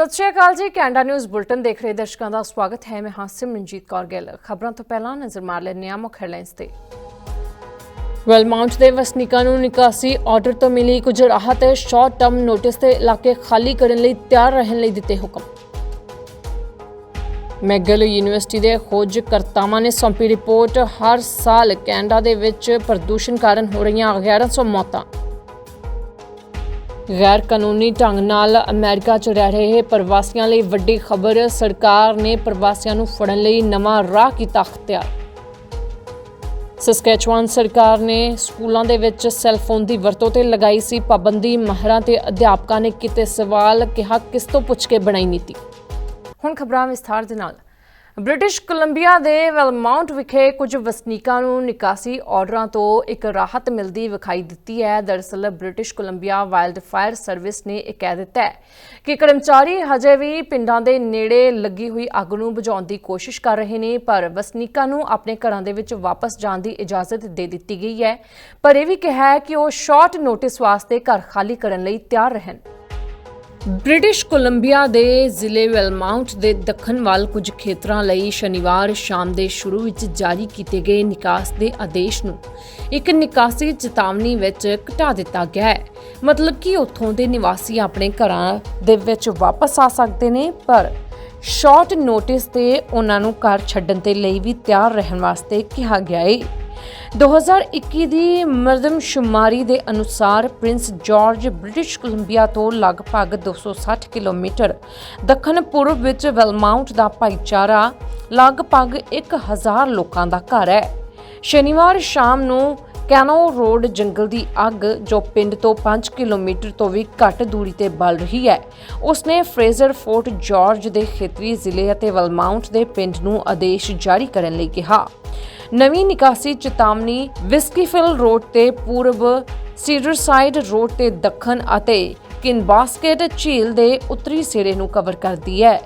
ਸਤਿ ਸ਼੍ਰੀ ਅਕਾਲ ਜੀ, Canada news bulletin ਦੇਖ ਰਹੇ ਦਰਸ਼ਕਾਂ ਦਾ ਸਵਾਗਤ ਹੈ। ਮੈਂ ਹਾਂ ਸਿਮਰਨਜੀਤ ਕੌਰ ਗਿੱਲ। ਖਬਰਾਂ ਤੋਂ ਪਹਿਲਾਂ ਨਜ਼ਰ ਮਾਰ ਲੈਂਦੇ ਹਾਂ ਮੁੱਖ ਹੈਡਲਾਈਨਸ ਤੇ। ਵੈਲਮਾਊਂਟ ਦੇ ਵਸਨੀਕਾਂ ਨੂੰ ਨਿਕਾਸੀ ਆਰਡਰ ਤੋਂ ਮਿਲੀ ਕੁਝ ਰਾਹਤ। ਸ਼ਾਰਟ ਟਰਮ ਨੋਟਿਸ ਤੇ ਇਲਾਕੇ ਖਾਲੀ ਕਰਨ ਲਈ ਤਿਆਰ ਰਹਿਣ ਲਈ ਦਿੱਤੇ ਹੁਕਮ। ਮੈਗਲ ਯੂਨੀਵਰਸਿਟੀ ਦੇ ਖੋਜਕਰਤਾਵਾਂ ਨੇ ਸੌਂਪੀ ਰਿਪੋਰਟ। ਹਰ ਸਾਲ ਕੈਨੇਡਾ ਦੇ ਵਿੱਚ ਪ੍ਰਦੂਸ਼ਣ ਕਾਰਨ ਹੋ ਰਹੀਆਂ 1100 ਮੌਤਾਂ। ਗੈਰ ਕਾਨੂੰਨੀ ਢੰਗ ਨਾਲ ਅਮਰੀਕਾ 'ਚ ਰਹਿ ਰਹੇ ਪ੍ਰਵਾਸੀਆਂ ਲਈ ਵੱਡੀ ਖਬਰ, ਸਰਕਾਰ ਨੇ ਪ੍ਰਵਾਸੀਆਂ ਨੂੰ ਫੜਨ ਲਈ ਨਵਾਂ ਰਾਹ ਕੀਤਾ ਅਖਤਿਆਰ। ਸਸਕੈਚੁਆਨ ਸਰਕਾਰ ਨੇ ਸਕੂਲਾਂ ਦੇ ਵਿੱਚ ਸੈੱਲਫੋਨ ਦੀ ਵਰਤੋਂ ਤੇ ਲਗਾਈ ਸੀ ਪਾਬੰਦੀ। ਮਾਹਰਾਂ ਤੇ ਅਧਿਆਪਕਾਂ ਨੇ ਕੀਤੇ ਸਵਾਲ, ਕਿਹਾ ਕਿਸ ਤੋਂ ਪੁੱਛ ਕੇ ਬਣਾਈ ਨੀਤੀ। ਹੁਣ ਖਬਰਾਂ ਵਿਸਥਾਰ ਦੇ ਨਾਲ। ਬ੍ਰਿਟਿਸ਼ ਕੋਲੰਬੀਆ ਦੇ ਵੈਲਮਾਊਂਟ ਵਿਖੇ ਕੁਝ ਵਸਨੀਕਾਂ ਨੂੰ ਨਿਕਾਸੀ ਆਰਡਰਾਂ ਤੋਂ ਇੱਕ ਰਾਹਤ ਮਿਲਦੀ ਵਿਖਾਈ ਦਿੱਤੀ ਹੈ। ਦਰਅਸਲ, British Columbia wild fire service ਨੇ ਇਹ ਕਹਿ ਦਿੱਤਾ ਹੈ ਕਿ ਕਰਮਚਾਰੀ ਹਜੇ ਵੀ ਪਿੰਡਾਂ ਦੇ ਨੇੜੇ ਲੱਗੀ ਹੋਈ ਅੱਗ ਨੂੰ ਬੁਝਾਉਣ ਦੀ ਕੋਸ਼ਿਸ਼ ਕਰ ਰਹੇ ਨੇ, ਪਰ ਵਸਨੀਕਾਂ ਨੂੰ ਆਪਣੇ ਘਰਾਂ ਦੇ ਵਿੱਚ ਵਾਪਸ ਜਾਣ ਦੀ ਇਜਾਜ਼ਤ ਦੇ ਦਿੱਤੀ ਗਈ ਹੈ। ਪਰ ਇਹ ਵੀ ਕਿਹਾ ਹੈ ਕਿ ਉਹ ਸ਼ਾਰਟ ਨੋਟਿਸ ਵਾਸਤੇ ਘਰ ਖਾਲੀ ਕਰਨ ਲਈ ਤਿਆਰ ਰਹਿਣ। ਬ੍ਰਿਟਿਸ਼ ਕੋਲੰਬੀਆ ਦੇ ਜ਼ਿਲ੍ਹੇ ਵੈਲਮਾਊਂਟ ਦੇ ਦੱਖਣ ਵੱਲ ਕੁਝ ਖੇਤਰਾਂ ਲਈ ਸ਼ਨੀਵਾਰ ਸ਼ਾਮ ਦੇ ਸ਼ੁਰੂ ਵਿੱਚ ਜਾਰੀ ਕੀਤੇ ਗਏ ਨਿਕਾਸ ਦੇ ਆਦੇਸ਼ ਨੂੰ ਇੱਕ ਨਿਕਾਸੀ ਚੇਤਾਵਨੀ ਵਿੱਚ ਘਟਾ ਦਿੱਤਾ ਗਿਆ ਹੈ। ਮਤਲਬ ਕਿ ਉੱਥੋਂ ਦੇ ਨਿਵਾਸੀ ਆਪਣੇ ਘਰਾਂ ਦੇ ਵਿੱਚ ਵਾਪਸ ਆ ਸਕਦੇ ਨੇ, ਪਰ ਸ਼ਾਰਟ ਨੋਟਿਸ ਤੇ ਉਹਨਾਂ ਨੂੰ ਘਰ ਛੱਡਣ ਦੇ ਲਈ ਵੀ ਤਿਆਰ ਰਹਿਣ ਵਾਸਤੇ ਕਿਹਾ ਗਿਆ ਹੈ 2021 ਦੀ ਮਰਦਮਸ਼ੁਮਾਰੀ ਦੇ ਅਨੁਸਾਰ ਪ੍ਰਿੰਸ ਜਾਰਜ ਬ੍ਰਿਟਿਸ਼ ਕੋਲੰਬੀਆ ਤੋਂ ਲਗਭਗ 260 ਕਿਲੋਮੀਟਰ ਦੱਖਣ ਪੂਰਬ ਵਿੱਚ ਵੈਲਮਾਊਂਟ ਦਾ ਭਾਈਚਾਰਾ ਲਗਭਗ 1000 ਲੋਕਾਂ ਦਾ ਘਰ ਹੈ। ਸ਼ਨੀਵਾਰ ਸ਼ਾਮ ਨੂੰ ਕੈਨੋ ਰੋਡ ਜੰਗਲ ਦੀ ਅੱਗ, ਜੋ ਪਿੰਡ ਤੋਂ 5 ਕਿਲੋਮੀਟਰ ਤੋਂ ਵੀ ਘੱਟ ਦੂਰੀ ਤੇ ਬਲ ਰਹੀ ਹੈ, ਉਸਨੇ ਫਰੇਜ਼ਰ ਫੋਰਟ ਜਾਰਜ ਦੇ ਖੇਤਰੀ ਜ਼ਿਲ੍ਹੇ ਅਤੇ ਵੈਲਮਾਊਂਟ ਦੇ ਪਿੰਡ ਨੂੰ ਆਦੇਸ਼ ਜਾਰੀ ਕਰਨ ਲਈ ਕਿਹਾ। ਨਵੀਂ ਨਿਕਾਸੀ ਚੇਤਾਵਨੀ ਵਿਸਕੀਫਿਲ ਰੋਡ ਤੇ ਪੂਰਬ ਸੀਡਰਸਾਈਡ ਰੋਡ ਤੇ ਦੱਖਣ ਅਤੇ ਕਿਨਬਾਸਕੇਟ ਝੀਲ ਦੇ ਉੱਤਰੀ ਸਿਰੇ ਨੂੰ ਕਵਰ ਕਰਦੀ ਹੈ।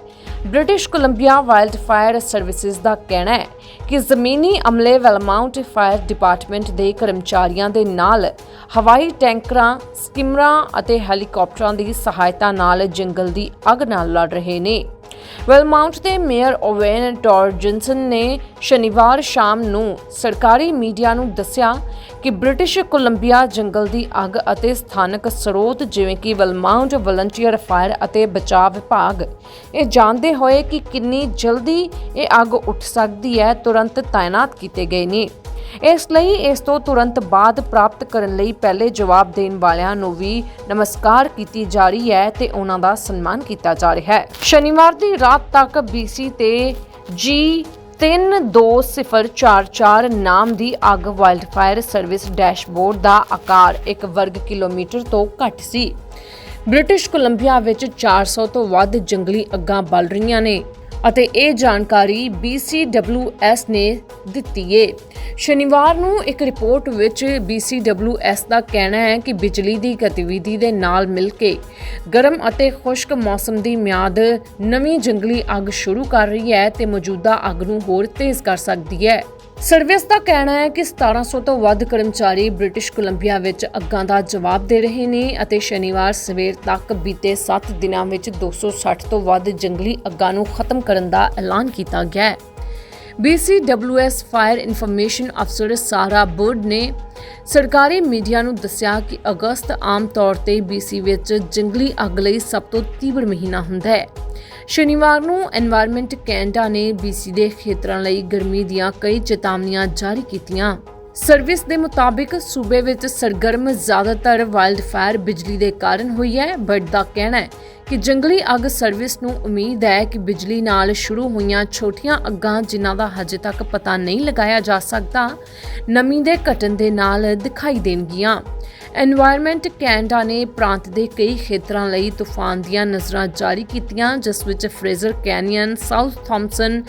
British Columbia wild fire services ਦਾ ਕਹਿਣਾ ਹੈ ਕਿ ਜ਼ਮੀਨੀ ਅਮਲੇ ਵੈਲਮਾਊਂਟ ਫਾਇਰ ਡਿਪਾਰਟਮੈਂਟ ਦੇ ਕਰਮਚਾਰੀਆਂ ਦੇ ਨਾਲ ਹਵਾਈ ਟੈਂਕਰਾਂ ਸਕਿਮਰਾਂ ਅਤੇ ਹੈਲੀਕਾਪਟਰਾਂ ਦੀ ਸਹਾਇਤਾ ਨਾਲ ਜੰਗਲ ਦੀ ਅੱਗ ਨਾਲ ਲੜ ਰਹੇ ਨੇ। ਵੈਲਮਾਊਂਟ ਦੇ ਮੇਅਰ ਓਵੇਨ ਟੋਰਜਨਸਨ ਨੇ ਸ਼ਨੀਵਾਰ ਸ਼ਾਮ ਨੂੰ ਸਰਕਾਰੀ ਮੀਡੀਆ ਨੂੰ ਦੱਸਿਆ ਕਿ ਬ੍ਰਿਟਿਸ਼ ਕੋਲੰਬੀਆ ਜੰਗਲ ਦੀ ਅੱਗ ਅਤੇ ਸਥਾਨਕ ਸਰੋਤ ਜਿਵੇਂ ਕਿ ਵੈਲਮਾਊਂਟ ਵਲੰਟੀਅਰ ਫਾਇਰ ਅਤੇ ਬਚਾਅ ਵਿਭਾਗ, ਇਹ ਜਾਣਦੇ ਹੋਏ ਕਿ ਕਿੰਨੀ ਜਲਦੀ ਇਹ ਅੱਗ ਉੱਠ ਸਕਦੀ ਹੈ ਤੁਰੰਤ ਤਾਇਨਾਤ ਕੀਤੇ ਗਏ ਨੇ। ਇਸ ਲਈ ਇਸ ਤੋਂ ਤੁਰੰਤ ਬਾਅਦ ਪ੍ਰਾਪਤ ਕਰਨ ਲਈ ਪਹਿਲੇ ਜਵਾਬ ਦੇਣ ਵਾਲਿਆਂ ਨੂੰ ਵੀ ਨਮਸਕਾਰ ਕੀਤੀ ਜਾ ਰਹੀ ਹੈ ਤੇ ਉਹਨਾਂ ਦਾ ਸਨਮਾਨ ਕੀਤਾ ਜਾ ਰਿਹਾ ਹੈ। ਸ਼ਨੀਵਾਰ ਦੀ ਰਾਤ ਤੱਕ BC ਤੇ G 32044 ਨਾਮ ਦੀ ਅੱਗ ਵਾਈਲਡ ਫਾਇਰ ਸਰਵਿਸ ਡੈਸ਼ਬੋਰਡ ਦਾ ਆਕਾਰ 1 ਵਰਗ ਕਿਲੋਮੀਟਰ ਤੋਂ ਘੱਟ ਸੀ। ਬ੍ਰਿਟਿਸ਼ ਕੋਲੰਬੀਆ ਵਿੱਚ 400 ਤੋਂ ਵੱਧ ਜੰਗਲੀ ਅੱਗਾਂ ਬਲ ਰਹੀਆਂ ਨੇ। ਅਤੇ ਇਹ ਜਾਣਕਾਰੀ BCWS ਨੇ ਦਿੱਤੀ ਏ। ਸ਼ਨੀਵਾਰ ਨੂੰ ਇੱਕ ਰਿਪੋਰਟ ਵਿੱਚ BCWS ਦਾ ਕਹਿਣਾ ਹੈ ਕਿ ਬਿਜਲੀ ਦੀ ਗਤੀਵਿਧੀ ਦੇ ਨਾਲ ਮਿਲ ਕੇ ਗਰਮ ਅਤੇ ਖੁਸ਼ਕ ਮੌਸਮ ਦੀ ਮਿਆਦ ਨਵੀਂ ਜੰਗਲੀ ਅੱਗ ਸ਼ੁਰੂ ਕਰ ਰਹੀ ਹੈ ਤੇ ਮੌਜੂਦਾ ਅੱਗ ਨੂੰ ਹੋਰ ਤੇਜ਼ ਕਰ ਸਕਦੀ ਹੈ। ਸਰਵਿਸ ਦਾ ਕਹਿਣਾ ਹੈ ਕਿ 1700 ਤੋਂ ਵੱਧ ਕਰਮਚਾਰੀ ਬ੍ਰਿਟਿਸ਼ ਕੋਲੰਬੀਆ ਵਿੱਚ ਅੱਗਾਂ ਦਾ ਜਵਾਬ ਦੇ ਰਹੇ ਨੇ ਅਤੇ ਸ਼ਨੀਵਾਰ ਸਵੇਰ ਤੱਕ ਬੀਤੇ 7 ਦਿਨਾਂ ਵਿੱਚ 260 ਤੋਂ ਵੱਧ ਜੰਗਲੀ ਅੱਗਾਂ ਨੂੰ ਖਤਮ ਕਰਨ ਦਾ ਐਲਾਨ ਕੀਤਾ ਗਿਆ ਹੈ। BCWS ਫਾਇਰ ਇਨਫੋਰਮੇਸ਼ਨ ਅਫਸਰ ਸਾਰਾ ਬੁੱਡ ਨੇ ਸਰਕਾਰੀ ਮੀਡੀਆ ਨੂੰ ਦੱਸਿਆ ਕਿ ਅਗਸਤ ਆਮ ਤੌਰ ਤੇ BC ਵਿੱਚ ਜੰਗਲੀ ਅੱਗ ਲਈ ਸਭ ਤੋਂ ਤੀਬਰ ਮਹੀਨਾ ਹੁੰਦਾ ਹੈ। ਸ਼ਨੀਵਾਰ ਨੂੰ এনवायरमेंट ਕੈਨੇਡਾ ਨੇ BC ਦੇ ਖੇਤਰਾਂ ਲਈ ਗਰਮੀ ਦੀਆਂ ਕਈ ਚੇਤਾਵਨੀਆਂ ਜਾਰੀ ਕੀਤੀਆਂ। ਸਰਵਿਸ ਦੇ ਮੁਤਾਬਿਕ ਸੂਬੇ ਵਿੱਚ ਸਰਗਰਮ ਜ਼ਿਆਦਾਤਰ ਵਾਈਲਡਫਾਇਰ ਬਿਜਲੀ ਦੇ ਕਾਰਨ ਹੋਈ ਹੈ ਬਟ ਦਾ ਕਹਿਣਾ ਹੈ ਕਿ ਜੰਗਲੀ ਅੱਗ ਸਰਵਿਸ ਨੂੰ ਉਮੀਦ ਹੈ ਕਿ ਬਿਜਲੀ ਨਾਲ ਸ਼ੁਰੂ ਹੋਈਆਂ ਛੋਟੀਆਂ ਅੱਗਾਂ, ਜਿਨ੍ਹਾਂ ਦਾ ਹਜੇ ਤੱਕ ਪਤਾ ਨਹੀਂ ਲਗਾਇਆ ਜਾ ਸਕਦਾ, ਨਮੀ ਦੇ ਘਟਣ ਦੇ ਨਾਲ ਦਿਖਾਈ ਦੇਣਗੀਆਂ। এনवायरमेंट ਕੈਨੇਡਾ ਨੇ ਪ੍ਰਾਂਤ ਦੇ ਕਈ ਖੇਤਰਾਂ ਲਈ ਤੂਫਾਨ ਦੀਆਂ ਨਜ਼ਰਾਂ ਜਾਰੀ ਕੀਤੀਆਂ, ਜਿਸ ਵਿੱਚ Fraser Canyon South Thompson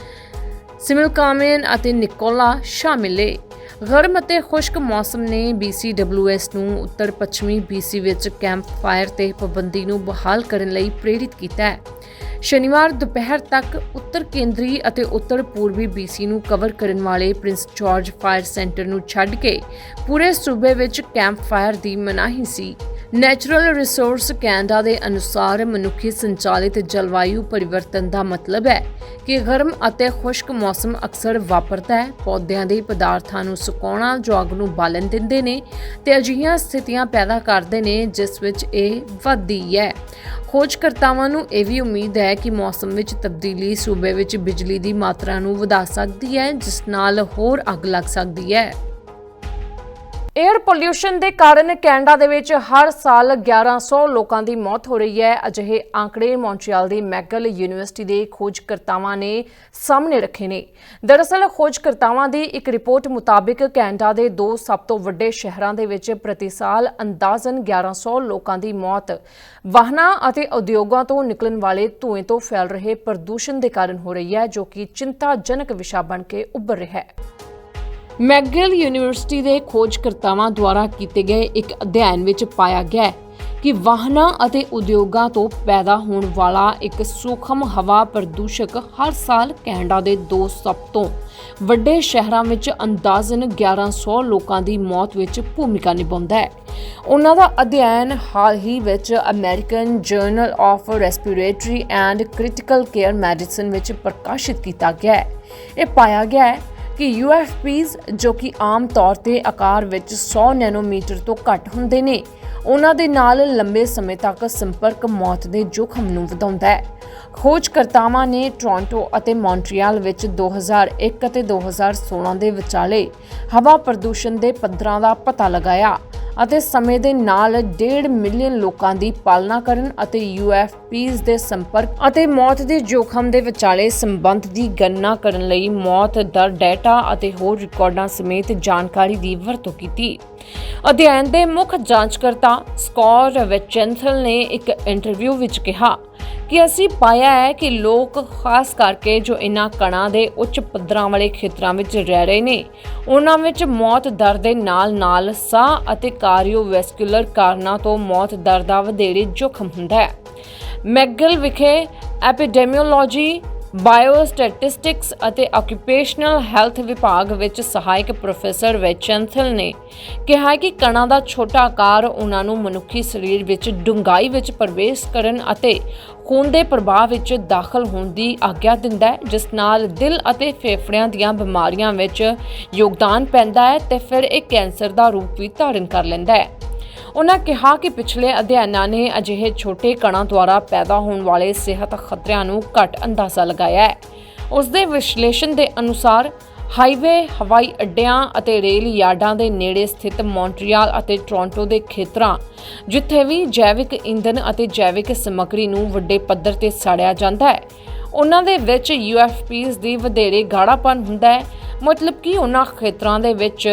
Similkameen ਅਤੇ ਨਿਕੋਲਾ ਸ਼ਾਮਿਲ ਨੇ। ਗਰਮ ਅਤੇ ਖੁਸ਼ਕ ਮੌਸਮ ਨੇ BCWS ਨੂੰ ਉੱਤਰ ਪੱਛਮੀ BC ਵਿੱਚ ਕੈਂਪ ਫਾਇਰ ਤੇ ਪਾਬੰਦੀ ਨੂੰ ਬਹਾਲ ਕਰਨ ਲਈ ਪ੍ਰੇਰਿਤ ਕੀਤਾ ਹੈ। ਸ਼ਨੀਵਾਰ ਦੁਪਹਿਰ ਤੱਕ ਉੱਤਰ ਕੇਂਦਰੀ ਅਤੇ ਉੱਤਰ ਪੂਰਬੀ BC ਨੂੰ ਕਵਰ ਕਰਨ ਵਾਲੇ ਪ੍ਰਿੰਸ ਜਾਰਜ ਫਾਇਰ ਸੈਂਟਰ ਨੂੰ ਛੱਡ ਕੇ ਪੂਰੇ ਸੂਬੇ ਵਿੱਚ ਕੈਂਪ ਫਾਇਰ ਦੀ ਮਨਾਹੀ ਸੀ। ਨੈਚੁਰਲ ਰਿਸੋਰਸ ਕੈਨੇਡਾ ਦੇ ਅਨੁਸਾਰ ਮਨੁੱਖੀ ਸੰਚਾਲਿਤ ਜਲਵਾਯੂ ਪਰਿਵਰਤਨ ਦਾ ਮਤਲਬ ਹੈ ਕਿ ਗਰਮ ਅਤੇ ਖੁਸ਼ਕ ਮੌਸਮ ਅਕਸਰ ਵਾਪਰਦਾ ਹੈ। ਪੌਦਿਆਂ ਦੇ ਪਦਾਰਥਾਂ ਨੂੰ ਸੁਕਾਉਣਾ ਜੋ ਅੱਗ ਨੂੰ ਬਾਲਣ ਦਿੰਦੇ ਨੇ ਤੇ ਅਜਿਹੀਆਂ ਸਥਿਤੀਆਂ ਪੈਦਾ ਕਰਦੇ ਨੇ, ਜਿਸ ਵਿੱਚ ਇਹ ਵੱਧਦੀ ਹੈ। ਖੋਜਕਰਤਾਵਾਂ ਨੂੰ ਇਹ ਵੀ ਉਮੀਦ ਹੈ ਕਿ ਮੌਸਮ ਵਿੱਚ ਤਬਦੀਲੀ ਸੂਬੇ ਵਿੱਚ ਬਿਜਲੀ ਦੀ ਮਾਤਰਾ ਨੂੰ ਵਧਾ ਸਕਦੀ ਹੈ, ਜਿਸ ਨਾਲ ਹੋਰ ਅੱਗ ਲੱਗ ਸਕਦੀ ਹੈ। 에ਅਰ ਪੋਲਿਊਸ਼ਨ ਦੇ ਕਾਰਨ ਕੈਨੇਡਾ ਦੇ ਵਿੱਚ ਹਰ ਸਾਲ 1100 ਲੋਕਾਂ ਦੀ ਮੌਤ ਹੋ ਰਹੀ ਹੈ। ਅਜਿਹੇ ਆંકੜੇ ਮੌਂਟਰੀਅਲ ਦੀ ਮੈਗਲ ਯੂਨੀਵਰਸਿਟੀ ਦੇ ਖੋਜਕਰਤਾਵਾਂ ਨੇ ਸਾਹਮਣੇ ਰੱਖੇ ਨੇ। ਦਰਅਸਲ, ਖੋਜਕਰਤਾਵਾਂ ਦੀ ਇੱਕ ਰਿਪੋਰਟ ਮੁਤਾਬਿਕ ਕੈਨੇਡਾ ਦੇ ਦੋ ਸਭ ਤੋਂ ਵੱਡੇ ਸ਼ਹਿਰਾਂ ਦੇ ਵਿੱਚ ਪ੍ਰਤੀ ਸਾਲ ਅੰਦਾਜ਼ਨ 1100 ਲੋਕਾਂ ਦੀ ਮੌਤ। ਵਾਹਨਾਂ ਅਤੇ ਉਦਯੋਗਾਂ ਤੋਂ ਨਿਕਲਣ ਵਾਲੇ ਧੂਏ ਤੋਂ ਫੈਲ ਰਹੇ ਪ੍ਰਦੂਸ਼ਣ ਦੇ ਕਾਰਨ ਹੋ ਰਹੀ ਹੈ, ਜੋ ਕਿ ਚਿੰਤਾਜਨਕ ਵਿਸ਼ਾ ਬਣ ਕੇ ਉੱਭਰ ਰਿਹਾ ਹੈ। ਮੈਗਿਲ ਯੂਨੀਵਰਸਿਟੀ ਦੇ ਖੋਜਕਰਤਾਵਾਂ ਦੁਆਰਾ ਕੀਤੇ ਗਏ ਇੱਕ ਅਧਿਐਨ ਵਿੱਚ ਪਾਇਆ ਗਿਆ ਹੈ ਕਿ ਵਾਹਨਾਂ ਅਤੇ ਉਦਯੋਗਾਂ ਤੋਂ ਪੈਦਾ ਹੋਣ ਵਾਲਾ ਇੱਕ ਸੂਖਮ ਹਵਾ ਪ੍ਰਦੂਸ਼ਕ ਹਰ ਸਾਲ ਕੈਨੇਡਾ ਦੇ ਦੋ ਸਭ ਤੋਂ ਵੱਡੇ ਸ਼ਹਿਰਾਂ ਵਿੱਚ ਅੰਦਾਜ਼ਨ 1100 ਲੋਕਾਂ ਦੀ ਮੌਤ ਵਿੱਚ ਭੂਮਿਕਾ ਨਿਭਾਉਂਦਾ ਹੈ। ਉਹਨਾਂ ਦਾ ਅਧਿਐਨ ਹਾਲ ਹੀ ਵਿੱਚ American journal of respiratory and critical care medicine ਵਿੱਚ ਪ੍ਰਕਾਸ਼ਿਤ ਕੀਤਾ ਗਿਆ ਹੈ। ਇਹ ਪਾਇਆ ਗਿਆ ਹੈ ਕਿ UFPs ਜੋ ਕਿ ਆਮ ਤੌਰ ਤੇ ਆਕਾਰ ਵਿੱਚ 100 ਨੈਨੋਮੀਟਰ ਤੋਂ ਘੱਟ ਹੁੰਦੇ ਨੇ, ਉਹਨਾਂ ਦੇ ਨਾਲ ਲੰਬੇ ਸਮੇਂ ਤੱਕ ਸੰਪਰਕ ਮੌਤ ਦੇ ਜੋਖਮ ਨੂੰ ਵਧਾਉਂਦਾ ਹੈ। ਖੋਜਕਰਤਾਵਾਂ ਨੇ ਟੋਰਾਂਟੋ ਅਤੇ ਮੌਂਟਰੀਅਲ ਵਿੱਚ 2001 ਅਤੇ 2016 ਦੇ ਵਿਚਾਲੇ ਹਵਾ ਪ੍ਰਦੂਸ਼ਣ ਦੇ ਪੱਧਰਾਂ ਦਾ ਪਤਾ ਲਗਾਇਆ। ਅਤੇ ਸਮੇਂ ਦੇ ਨਾਲ 1.5 ਮਿਲੀਅਨ ਲੋਕਾਂ ਦੀ ਪਾਲਣਾ ਕਰਨ ਅਤੇ UFPs ਦੇ ਸੰਪਰਕ ਅਤੇ ਮੌਤ ਦੇ ਜੋਖਮ ਦੇ ਵਿਚਾਲੇ ਸੰਬੰਧ ਦੀ ਗਣਨਾ ਕਰਨ ਲਈ ਮੌਤ ਦਰ ਡਾਟਾ ਅਤੇ ਹੋਰ ਰਿਕਾਰਡਾਂ ਸਮੇਤ ਜਾਣਕਾਰੀ ਦੀ ਵਰਤੋਂ ਕੀਤੀ। ਅਧਿਐਨ ਦੇ ਮੁੱਖ ਜਾਂਚਕਰਤਾ ਸਕੋਰ ਵੈਚੈਂਥਲ ਨੇ ਇੱਕ ਇੰਟਰਵਿਊ ਵਿੱਚ ਕਿਹਾ ਕਿ ਅਸੀਂ ਪਾਇਆ ਹੈ ਕਿ ਲੋਕ ਖਾਸ ਕਰਕੇ ਜੋ ਇਨ੍ਹਾਂ ਕਣਾਂ ਦੇ ਉੱਚ ਪੱਧਰਾਂ ਵਾਲੇ ਖੇਤਰਾਂ ਵਿੱਚ ਰਹਿ ਰਹੇ ਨੇ, ਉਹਨਾਂ ਵਿੱਚ ਮੌਤ ਦਰ ਦੇ ਨਾਲ-ਨਾਲ ਸਾਹ ਅਤੇ ਕਾਰਡੀਓਵੈਸਕੂਲਰ ਕਾਰਨਾਂ ਤੋਂ ਮੌਤ ਦਰ ਦਾ ਵਧੇਰੇ ਜੋਖਮ ਹੁੰਦਾ ਹੈ। ਮੈਗਲ ਵਿਖੇ ਐਪੀਡੈਮੀਓਲੋਜੀ, ਬਾਇਓਸਟੈਟਿਸਟਿਕਸ ਅਤੇ ਆਕਿਊਪੇਸ਼ਨਲ ਹੈਲਥ ਵਿਭਾਗ ਵਿੱਚ ਸਹਾਇਕ ਪ੍ਰੋਫੈਸਰ ਵੈਚੈਂਥਲ ਨੇ ਕਿਹਾ ਕਿ ਕਣਾਂ ਦਾ ਛੋਟਾ ਆਕਾਰ ਉਹਨਾਂ ਨੂੰ ਮਨੁੱਖੀ ਸਰੀਰ ਵਿੱਚ ਡੂੰਘਾਈ ਵਿੱਚ ਪ੍ਰਵੇਸ਼ ਕਰਨ ਅਤੇ ਖੂਨ ਦੇ ਪ੍ਰਵਾਹ ਵਿੱਚ ਦਾਖਲ ਹੋਣ ਦੀ ਆਗਿਆ ਦਿੰਦਾ ਹੈ, ਜਿਸ ਨਾਲ ਦਿਲ ਅਤੇ ਫੇਫੜਿਆਂ ਦੀਆਂ ਬਿਮਾਰੀਆਂ ਵਿੱਚ ਯੋਗਦਾਨ ਪੈਂਦਾ ਹੈ ਤੇ ਫਿਰ ਇਹ ਕੈਂਸਰ ਦਾ ਰੂਪ ਵੀ ਧਾਰਨ ਕਰ ਲੈਂਦਾ ਹੈ। ਉਹਨਾਂ ਕਿਹਾ ਕਿ ਪਿਛਲੇ ਅਧਿਐਨਾਂ ਨੇ ਅਜਿਹੇ ਛੋਟੇ ਕਣਾਂ ਦੁਆਰਾ ਪੈਦਾ ਹੋਣ ਵਾਲੇ ਸਿਹਤ ਖਤਰਿਆਂ ਨੂੰ ਘੱਟ ਅੰਦਾਜ਼ਾ ਲਗਾਇਆ ਹੈ। ਉਸ ਦੇ ਵਿਸ਼ਲੇਸ਼ਣ ਦੇ ਅਨੁਸਾਰ ਹਾਈਵੇ, ਹਵਾਈ ਅੱਡਿਆਂ ਅਤੇ ਰੇਲ ਯਾਰਡਾਂ ਦੇ ਨੇੜੇ ਸਥਿਤ ਮੌਂਟਰੀਅਲ ਅਤੇ ਟੋਰਾਂਟੋ ਦੇ ਖੇਤਰਾਂ, ਜਿੱਥੇ ਵੀ ਜੈਵਿਕ ਇੰਧਨ ਅਤੇ ਜੈਵਿਕ ਸਮੱਗਰੀ ਨੂੰ ਵੱਡੇ ਪੱਧਰ ਤੇ ਸਾੜਿਆ ਜਾਂਦਾ ਹੈ, ਉਹਨਾਂ ਦੇ ਵਿੱਚ UFPs ਦੀ ਵਧੇਰੇ ਗਾੜਾਪਨ ਹੁੰਦਾ ਹੈ, ਮਤਲਬ ਕਿ ਉਹਨਾਂ ਖੇਤਰਾਂ ਦੇ ਵਿੱਚ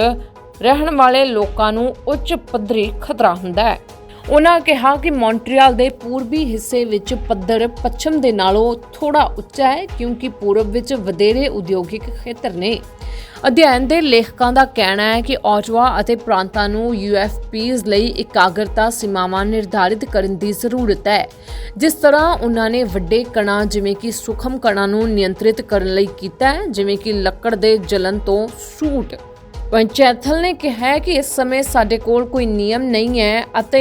ਰਹਿਣ ਵਾਲੇ ਲੋਕਾਂ ਨੂੰ ਉੱਚ ਪੱਧਰੀ ਖਤਰਾ ਹੁੰਦਾ ਹੈ। ਉਹਨਾਂ ਕਿਹਾ ਕਿ ਮੌਂਟਰੀਅਲ ਦੇ ਪੂਰਬੀ ਹਿੱਸੇ ਵਿੱਚ ਪੱਧਰ ਪੱਛਮ ਦੇ ਨਾਲੋਂ ਥੋੜਾ ਉੱਚਾ ਹੈ, ਕਿਉਂਕਿ ਪੂਰਬ ਵਿੱਚ ਵਧੇਰੇ ਉਦਯੋਗਿਕ ਖੇਤਰ ਨੇ। ਅਧਿਐਨ ਦੇ ਲੇਖਕਾਂ ਦਾ ਕਹਿਣਾ ਹੈ ਕਿ ਔਟਵਾ ਅਤੇ ਪ੍ਰਾਂਤਾਂ ਨੂੰ UFPs ਲਈ ਇਕਾਗਰਤਾ ਸੀਮਾਵਾਂ ਨਿਰਧਾਰਿਤ ਕਰਨ ਦੀ ਜ਼ਰੂਰਤ ਹੈ, ਜਿਸ ਤਰ੍ਹਾਂ ਉਹਨਾਂ ਨੇ ਵੱਡੇ ਕਣਾਂ ਜਿਵੇਂ ਕਿ ਸੂਖਮ ਕਣਾਂ ਨੂੰ ਨਿਯੰਤਰਿਤ ਕਰਨ ਲਈ ਕੀਤਾ ਹੈ, ਜਿਵੇਂ ਕਿ ਲੱਕੜ ਦੇ ਜਲਨ ਤੋਂ ਸੂਟ। ਪੰਚੈਥਲ ਨੇ ਕਿਹਾ ਕਿ ਇਸ ਸਮੇਂ ਸਾਡੇ ਕੋਲ ਕੋਈ ਨਿਯਮ ਨਹੀਂ ਹੈ ਅਤੇ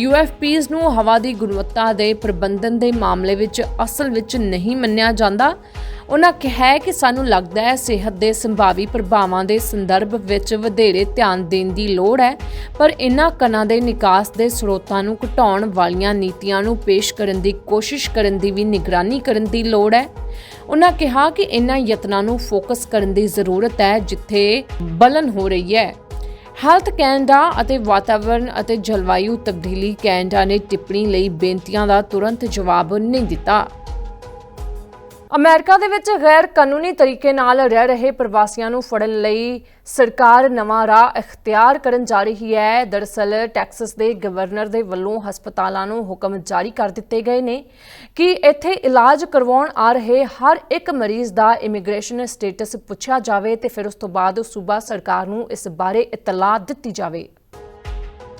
UFPs ਨੂੰ ਹਵਾ ਦੀ ਗੁਣਵੱਤਾ ਦੇ ਪ੍ਰਬੰਧਨ ਦੇ ਮਾਮਲੇ ਵਿੱਚ ਅਸਲ ਵਿੱਚ ਨਹੀਂ ਮੰਨਿਆ ਜਾਂਦਾ। ਉਹਨਾਂ ਕਿਹਾ ਕਿ ਸਾਨੂੰ ਲੱਗਦਾ ਹੈ ਸਿਹਤ ਦੇ ਸੰਭਾਵੀ ਪ੍ਰਭਾਵਾਂ ਦੇ ਸੰਦਰਭ ਵਿੱਚ ਵਧੇਰੇ ਧਿਆਨ ਦੇਣ ਦੀ ਲੋੜ ਹੈ, ਪਰ ਇਨ੍ਹਾਂ ਕਣਾਂ ਦੇ ਨਿਕਾਸ ਦੇ ਸਰੋਤਾਂ ਨੂੰ ਘਟਾਉਣ ਵਾਲੀਆਂ ਨੀਤੀਆਂ ਨੂੰ ਪੇਸ਼ ਕਰਨ ਦੀ ਕੋਸ਼ਿਸ਼ ਕਰਨ ਦੀ ਵੀ ਨਿਗਰਾਨੀ ਕਰਨ ਦੀ ਲੋੜ ਹੈ। ਉਹਨਾਂ ਕਿਹਾ ਕਿ ਇਨ੍ਹਾਂ ਯਤਨਾਂ ਨੂੰ ਫੋਕਸ ਕਰਨ ਦੀ ਜ਼ਰੂਰਤ ਹੈ, ਜਿੱਥੇ ਬਲਨ ਹੋ ਰਹੀ ਹੈ। ਹੈਲਥ ਕੈਨੇਡਾ ਅਤੇ ਵਾਤਾਵਰਣ ਅਤੇ ਜਲਵਾਯੂ ਤਬਦੀਲੀ ਕੈਨੇਡਾ ਨੇ ਟਿੱਪਣੀ ਲਈ ਬੇਨਤੀਆਂ ਦਾ ਤੁਰੰਤ ਜਵਾਬ ਨਹੀਂ ਦਿੱਤਾ। ਅਮਰੀਕਾ ਦੇ ਵਿੱਚ ਗੈਰ ਕਾਨੂੰਨੀ ਤਰੀਕੇ ਨਾਲ ਰਹਿ ਰਹੇ ਪ੍ਰਵਾਸੀਆਂ ਨੂੰ ਫੜਨ ਲਈ ਸਰਕਾਰ ਨਵਾਂ ਰਾਹ ਇਖਤਿਆਰ ਕਰਨ ਜਾ ਰਹੀ ਹੈ। ਦਰਅਸਲ, ਟੈਕਸਸ ਦੇ ਗਵਰਨਰ ਦੇ ਵੱਲੋਂ ਹਸਪਤਾਲਾਂ ਨੂੰ ਹੁਕਮ ਜਾਰੀ ਕਰ ਦਿੱਤੇ ਗਏ ਨੇ ਕਿ ਇੱਥੇ ਇਲਾਜ ਕਰਵਾਉਣ ਆ ਰਹੇ ਹਰ ਇੱਕ ਮਰੀਜ਼ ਦਾ ਇਮੀਗ੍ਰੇਸ਼ਨ ਸਟੇਟਸ ਪੁੱਛਿਆ ਜਾਵੇ ਤੇ ਫਿਰ ਉਸ ਤੋਂ ਬਾਅਦ ਸੂਬਾ ਸਰਕਾਰ ਨੂੰ ਇਸ ਬਾਰੇ ਇਤਲਾਹ ਦਿੱਤੀ ਜਾਵੇ।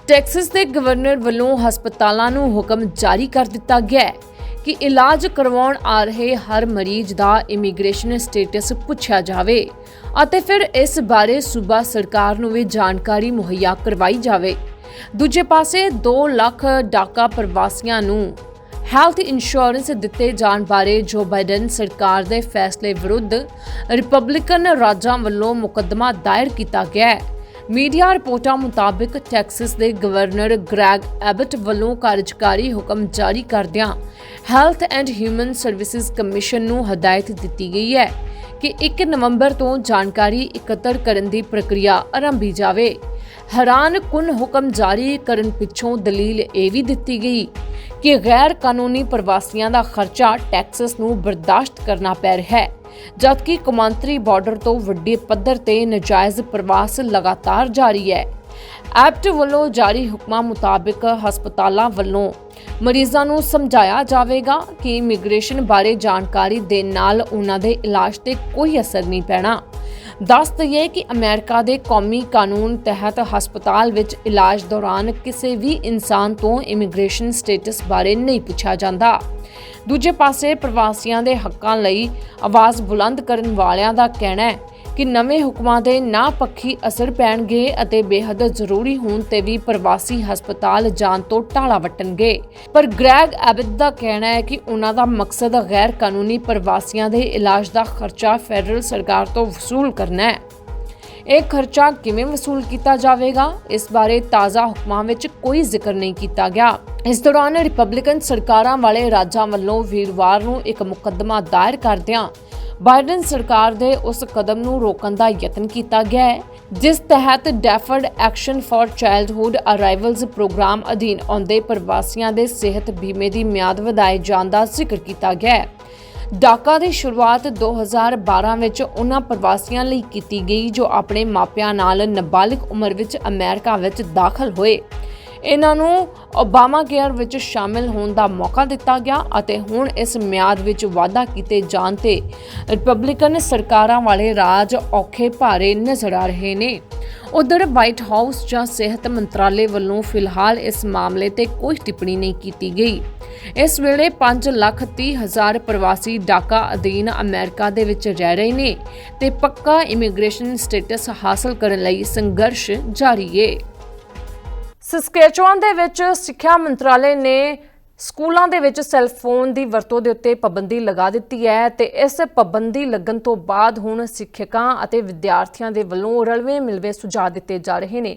ਟੈਕਸਸ ਦੇ ਗਵਰਨਰ ਵੱਲੋਂ ਹਸਪਤਾਲਾਂ ਨੂੰ ਹੁਕਮ ਜਾਰੀ ਕਰ ਦਿੱਤਾ ਗਿਆ ਹੈ। ਕਿ ਇਲਾਜ ਕਰਵਾਉਣ ਆ ਰਹੇ ਹਰ ਮਰੀਜ਼ ਦਾ ਇਮੀਗ੍ਰੇਸ਼ਨ ਸਟੇਟਸ ਪੁੱਛਿਆ ਜਾਵੇ। ਅਤੇ ਫਿਰ ਇਸ ਬਾਰੇ ਸੂਬਾ ਸਰਕਾਰ ਨੂੰ ਵੀ ਜਾਣਕਾਰੀ ਮੁਹੱਈਆ ਕਰਵਾਈ ਜਾਵੇ। ਦੂਜੇ ਪਾਸੇ 2 ਲੱਖ ਡਾਕਾ ਪ੍ਰਵਾਸੀਆਂ ਨੂੰ ਹੈਲਥ ਇੰਸ਼ੋਰੈਂਸ ਦਿੱਤੇ ਜਾਣ ਬਾਰੇ ਜੋ ਬਾਈਡਨ ਸਰਕਾਰ ਦੇ ਫੈਸਲੇ ਵਿਰੁੱਧ ਰਿਪਬਲਿਕਨ ਰਾਜਾਂ ਵੱਲੋਂ ਮੁਕੱਦਮਾ ਦਾਇਰ ਕੀਤਾ ਗਿਆ ਹੈ। ਮੀਡੀਆ ਰਿਪੋਰਟਾਂ ਮੁਤਾਬਕ ਟੈਕਸਸ ਦੇ ਗਵਰਨਰ ਗ੍ਰੈਗ ਐਬਟ ਵੱਲੋਂ ਕਾਰਜਕਾਰੀ ਹੁਕਮ ਜਾਰੀ ਕਰਦਿਆਂ health and human services commission ਨੂੰ ਹਦਾਇਤ ਦਿੱਤੀ ਗਈ ਹੈ ਕਿ 1 ਨਵੰਬਰ ਤੋਂ ਜਾਣਕਾਰੀ ਇਕੱਤਰ ਕਰਨ ਦੀ ਪ੍ਰਕਿਰਿਆ ਆਰੰਭੀ ਜਾਵੇ। ਹੈਰਾਨ ਕੁਨ ਹੁਕਮ ਜਾਰੀ ਕਰਨ ਪਿੱਛੋਂ ਦਲੀਲ ਇਹ ਵੀ ਦਿੱਤੀ ਗਈ ਕਿ ਗੈਰ ਕਾਨੂੰਨੀ ਪ੍ਰਵਾਸੀਆਂ ਦਾ ਖਰਚਾ ਟੈਕਸਸ ਨੂੰ ਬਰਦਾਸ਼ਤ ਕਰਨਾ ਪੈ ਰਿਹਾ ਹੈ, ਜਦਕਿ ਕੌਮਾਂਤਰੀ ਬਾਰਡਰ ਤੋਂ ਵੱਡੇ ਪੱਧਰ ਤੇ ਨਜਾਇਜ਼ ਪ੍ਰਵਾਸ ਲਗਾਤਾਰ ਜਾਰੀ ਹੈ। ਐਪਟ ਵੱਲੋਂ ਜਾਰੀ ਹੁਕਮਾਂ ਮੁਤਾਬਕ ਹਸਪਤਾਲਾਂ ਵੱਲੋਂ ਮਰੀਜ਼ਾਂ ਨੂੰ ਸਮਝਾਇਆ ਜਾਵੇਗਾ ਕਿ ਇਮੀਗ੍ਰੇਸ਼ਨ ਬਾਰੇ ਜਾਣਕਾਰੀ ਦੇਣ ਨਾਲ ਉਹਨਾਂ ਦੇ ਇਲਾਜ ਤੇ ਕੋਈ ਅਸਰ ਨਹੀਂ ਪੈਣਾ। ਦੱਸ ਦਈਏ ਕਿ ਅਮਰੀਕਾ ਦੇ ਕੌਮੀ ਕਾਨੂੰਨ ਤਹਿਤ ਹਸਪਤਾਲ ਵਿੱਚ ਇਲਾਜ ਦੌਰਾਨ ਕਿਸੇ ਵੀ ਇਨਸਾਨ ਤੋਂ ਇਮੀਗ੍ਰੇਸ਼ਨ ਸਟੇਟਸ ਬਾਰੇ ਨਹੀਂ ਪੁੱਛਿਆ ਜਾਂਦਾ। ਦੂਜੇ ਪਾਸੇ ਪ੍ਰਵਾਸੀਆਂ ਦੇ ਹੱਕਾਂ ਲਈ ਆਵਾਜ਼ ਬੁਲੰਦ ਕਰਨ ਵਾਲਿਆਂ ਦਾ ਕਹਿਣਾ ਹੈ ਕਿ ਨਵੇਂ ਹੁਕਮਾਂ ਦੇ ਨਾ ਪੱਖੀ ਅਸਰ ਪੈਣਗੇ ਅਤੇ ਬੇਹੱਦ ਜ਼ਰੂਰੀ ਹੋਣ ਤੇ ਵੀ ਪ੍ਰਵਾਸੀ ਹਸਪਤਾਲ ਜਾਣ ਤੋਂ ਟਾਲਾ ਵਟਣਗੇ। ਪਰ ਗ੍ਰੈਗ ਐਬਟ ਦਾ ਕਹਿਣਾ ਹੈ ਕਿ ਉਹਨਾਂ ਦਾ ਮਕਸਦ ਗੈਰ ਕਾਨੂੰਨੀ ਪ੍ਰਵਾਸੀਆਂ ਦੇ ਇਲਾਜ ਦਾ ਖਰਚਾ ਫੈਡਰਲ ਸਰਕਾਰ ਤੋਂ ਵਸੂਲ ਕਰਨਾ ਹੈ। ਇਹ ਖਰਚਾ ਕਿਵੇਂ ਵਸੂਲ ਕੀਤਾ ਜਾਵੇਗਾ? ਇਸ ਬਾਰੇ ਤਾਜ਼ਾ ਹੁਕਮਾਂ ਵਿੱਚ ਕੋਈ ਜ਼ਿਕਰ ਨਹੀਂ ਕੀਤਾ ਗਿਆ। ਇਸ ਦੌਰਾਨ ਰਿਪਬਲਿਕਨ ਸਰਕਾਰਾਂ ਵਾਲੇ ਰਾਜਾਂ ਵੱਲੋਂ ਵੀਰਵਾਰ ਨੂੰ ਇੱਕ ਮੁਕੱਦਮਾ ਦਾਇਰ ਕਰਦਿਆਂ ਬਾਈਡਨ ਸਰਕਾਰ ਦੇ ਉਸ ਕਦਮ ਨੂੰ ਰੋਕਣ ਦਾ ਯਤਨ ਕੀਤਾ ਗਿਆ ਹੈ, ਜਿਸ ਤਹਿਤ deferred action for childhood arrivals program ਅਧੀਨ ਆਉਂਦੇ ਪ੍ਰਵਾਸੀਆਂ ਦੇ ਸਿਹਤ ਬੀਮੇ ਦੀ ਮਿਆਦ ਵਧਾਏ ਜਾਣ ਦਾ ਜ਼ਿਕਰ ਕੀਤਾ ਗਿਆ ਹੈ। ਡਾਕਾ ਦੀ ਸ਼ੁਰੂਆਤ 2012 ਵਿੱਚ ਉਹਨਾਂ ਪ੍ਰਵਾਸੀਆਂ ਲਈ ਕੀਤੀ ਗਈ, ਜੋ ਆਪਣੇ ਮਾਪਿਆਂ ਨਾਲ ਨਾਬਾਲਿਗ ਉਮਰ ਵਿੱਚ ਅਮਰੀਕਾ ਵਿੱਚ ਦਾਖਲ ਹੋਏ। ਇਹਨਾਂ ਨੂੰ ਓਬਾਮਾ ਕੇਅਰ ਵਿੱਚ ਸ਼ਾਮਿਲ ਹੋਣ ਦਾ ਮੌਕਾ ਦਿੱਤਾ ਗਿਆ ਅਤੇ ਹੁਣ ਇਸ ਮਿਆਦ ਵਿੱਚ ਵਾਧਾ ਕੀਤੇ ਜਾਣ ਤੇ ਰਿਪਬਲਿਕਨ ਸਰਕਾਰਾਂ ਵਾਲੇ ਰਾਜ ਔਖੇ ਭਾਰੇ ਨਜ਼ਰ ਆ ਰਹੇ ਨੇ। ਉਧਰ ਵਾਈਟ ਹਾਊਸ ਜਾਂ ਸਿਹਤ ਮੰਤਰਾਲੇ ਵੱਲੋਂ ਫਿਲਹਾਲ ਇਸ ਮਾਮਲੇ ਤੇ ਕੋਈ ਟਿੱਪਣੀ ਨਹੀਂ ਕੀਤੀ ਗਈ। ਇਸ ਵੇਲੇ 5 ਲੱਖ 30 ਹਜ਼ਾਰ ਪ੍ਰਵਾਸੀ ਡਾਕਾ ਅਧੀਨ ਅਮਰੀਕਾ ਦੇ ਵਿੱਚ ਰਹਿ ਰਹੇ ਨੇ ਤੇ ਪੱਕਾ ਇਮੀਗ੍ਰੇਸ਼ਨ ਸਟੇਟਸ ਹਾਸਲ ਕਰਨ ਲਈ ਸੰਘਰਸ਼ ਜਾਰੀ ਹੈ ਸਸਕੈਚੁਆਨ ਦੇ ਵਿੱਚ ਸਿੱਖਿਆ ਮੰਤਰਾਲੇ ਨੇ ਸਕੂਲਾਂ ਦੇ ਵਿੱਚ ਸੈੱਲ ਫੋਨ ਦੀ ਵਰਤੋਂ ਦੇ ਉੱਤੇ ਪਾਬੰਦੀ ਲਗਾ ਦਿੱਤੀ ਹੈ ਤੇ ਇਸ ਪਾਬੰਦੀ ਲੱਗਣ ਤੋਂ ਬਾਅਦ ਹੁਣ ਸਿੱਖਿਅਕਾਂ ਅਤੇ ਵਿਦਿਆਰਥੀਆਂ ਦੇ ਵੱਲੋਂ ਰਲਵੇਂ ਮਿਲਵੇਂ ਸੁਝਾਅ ਦਿੱਤੇ ਜਾ ਰਹੇ ਨੇ।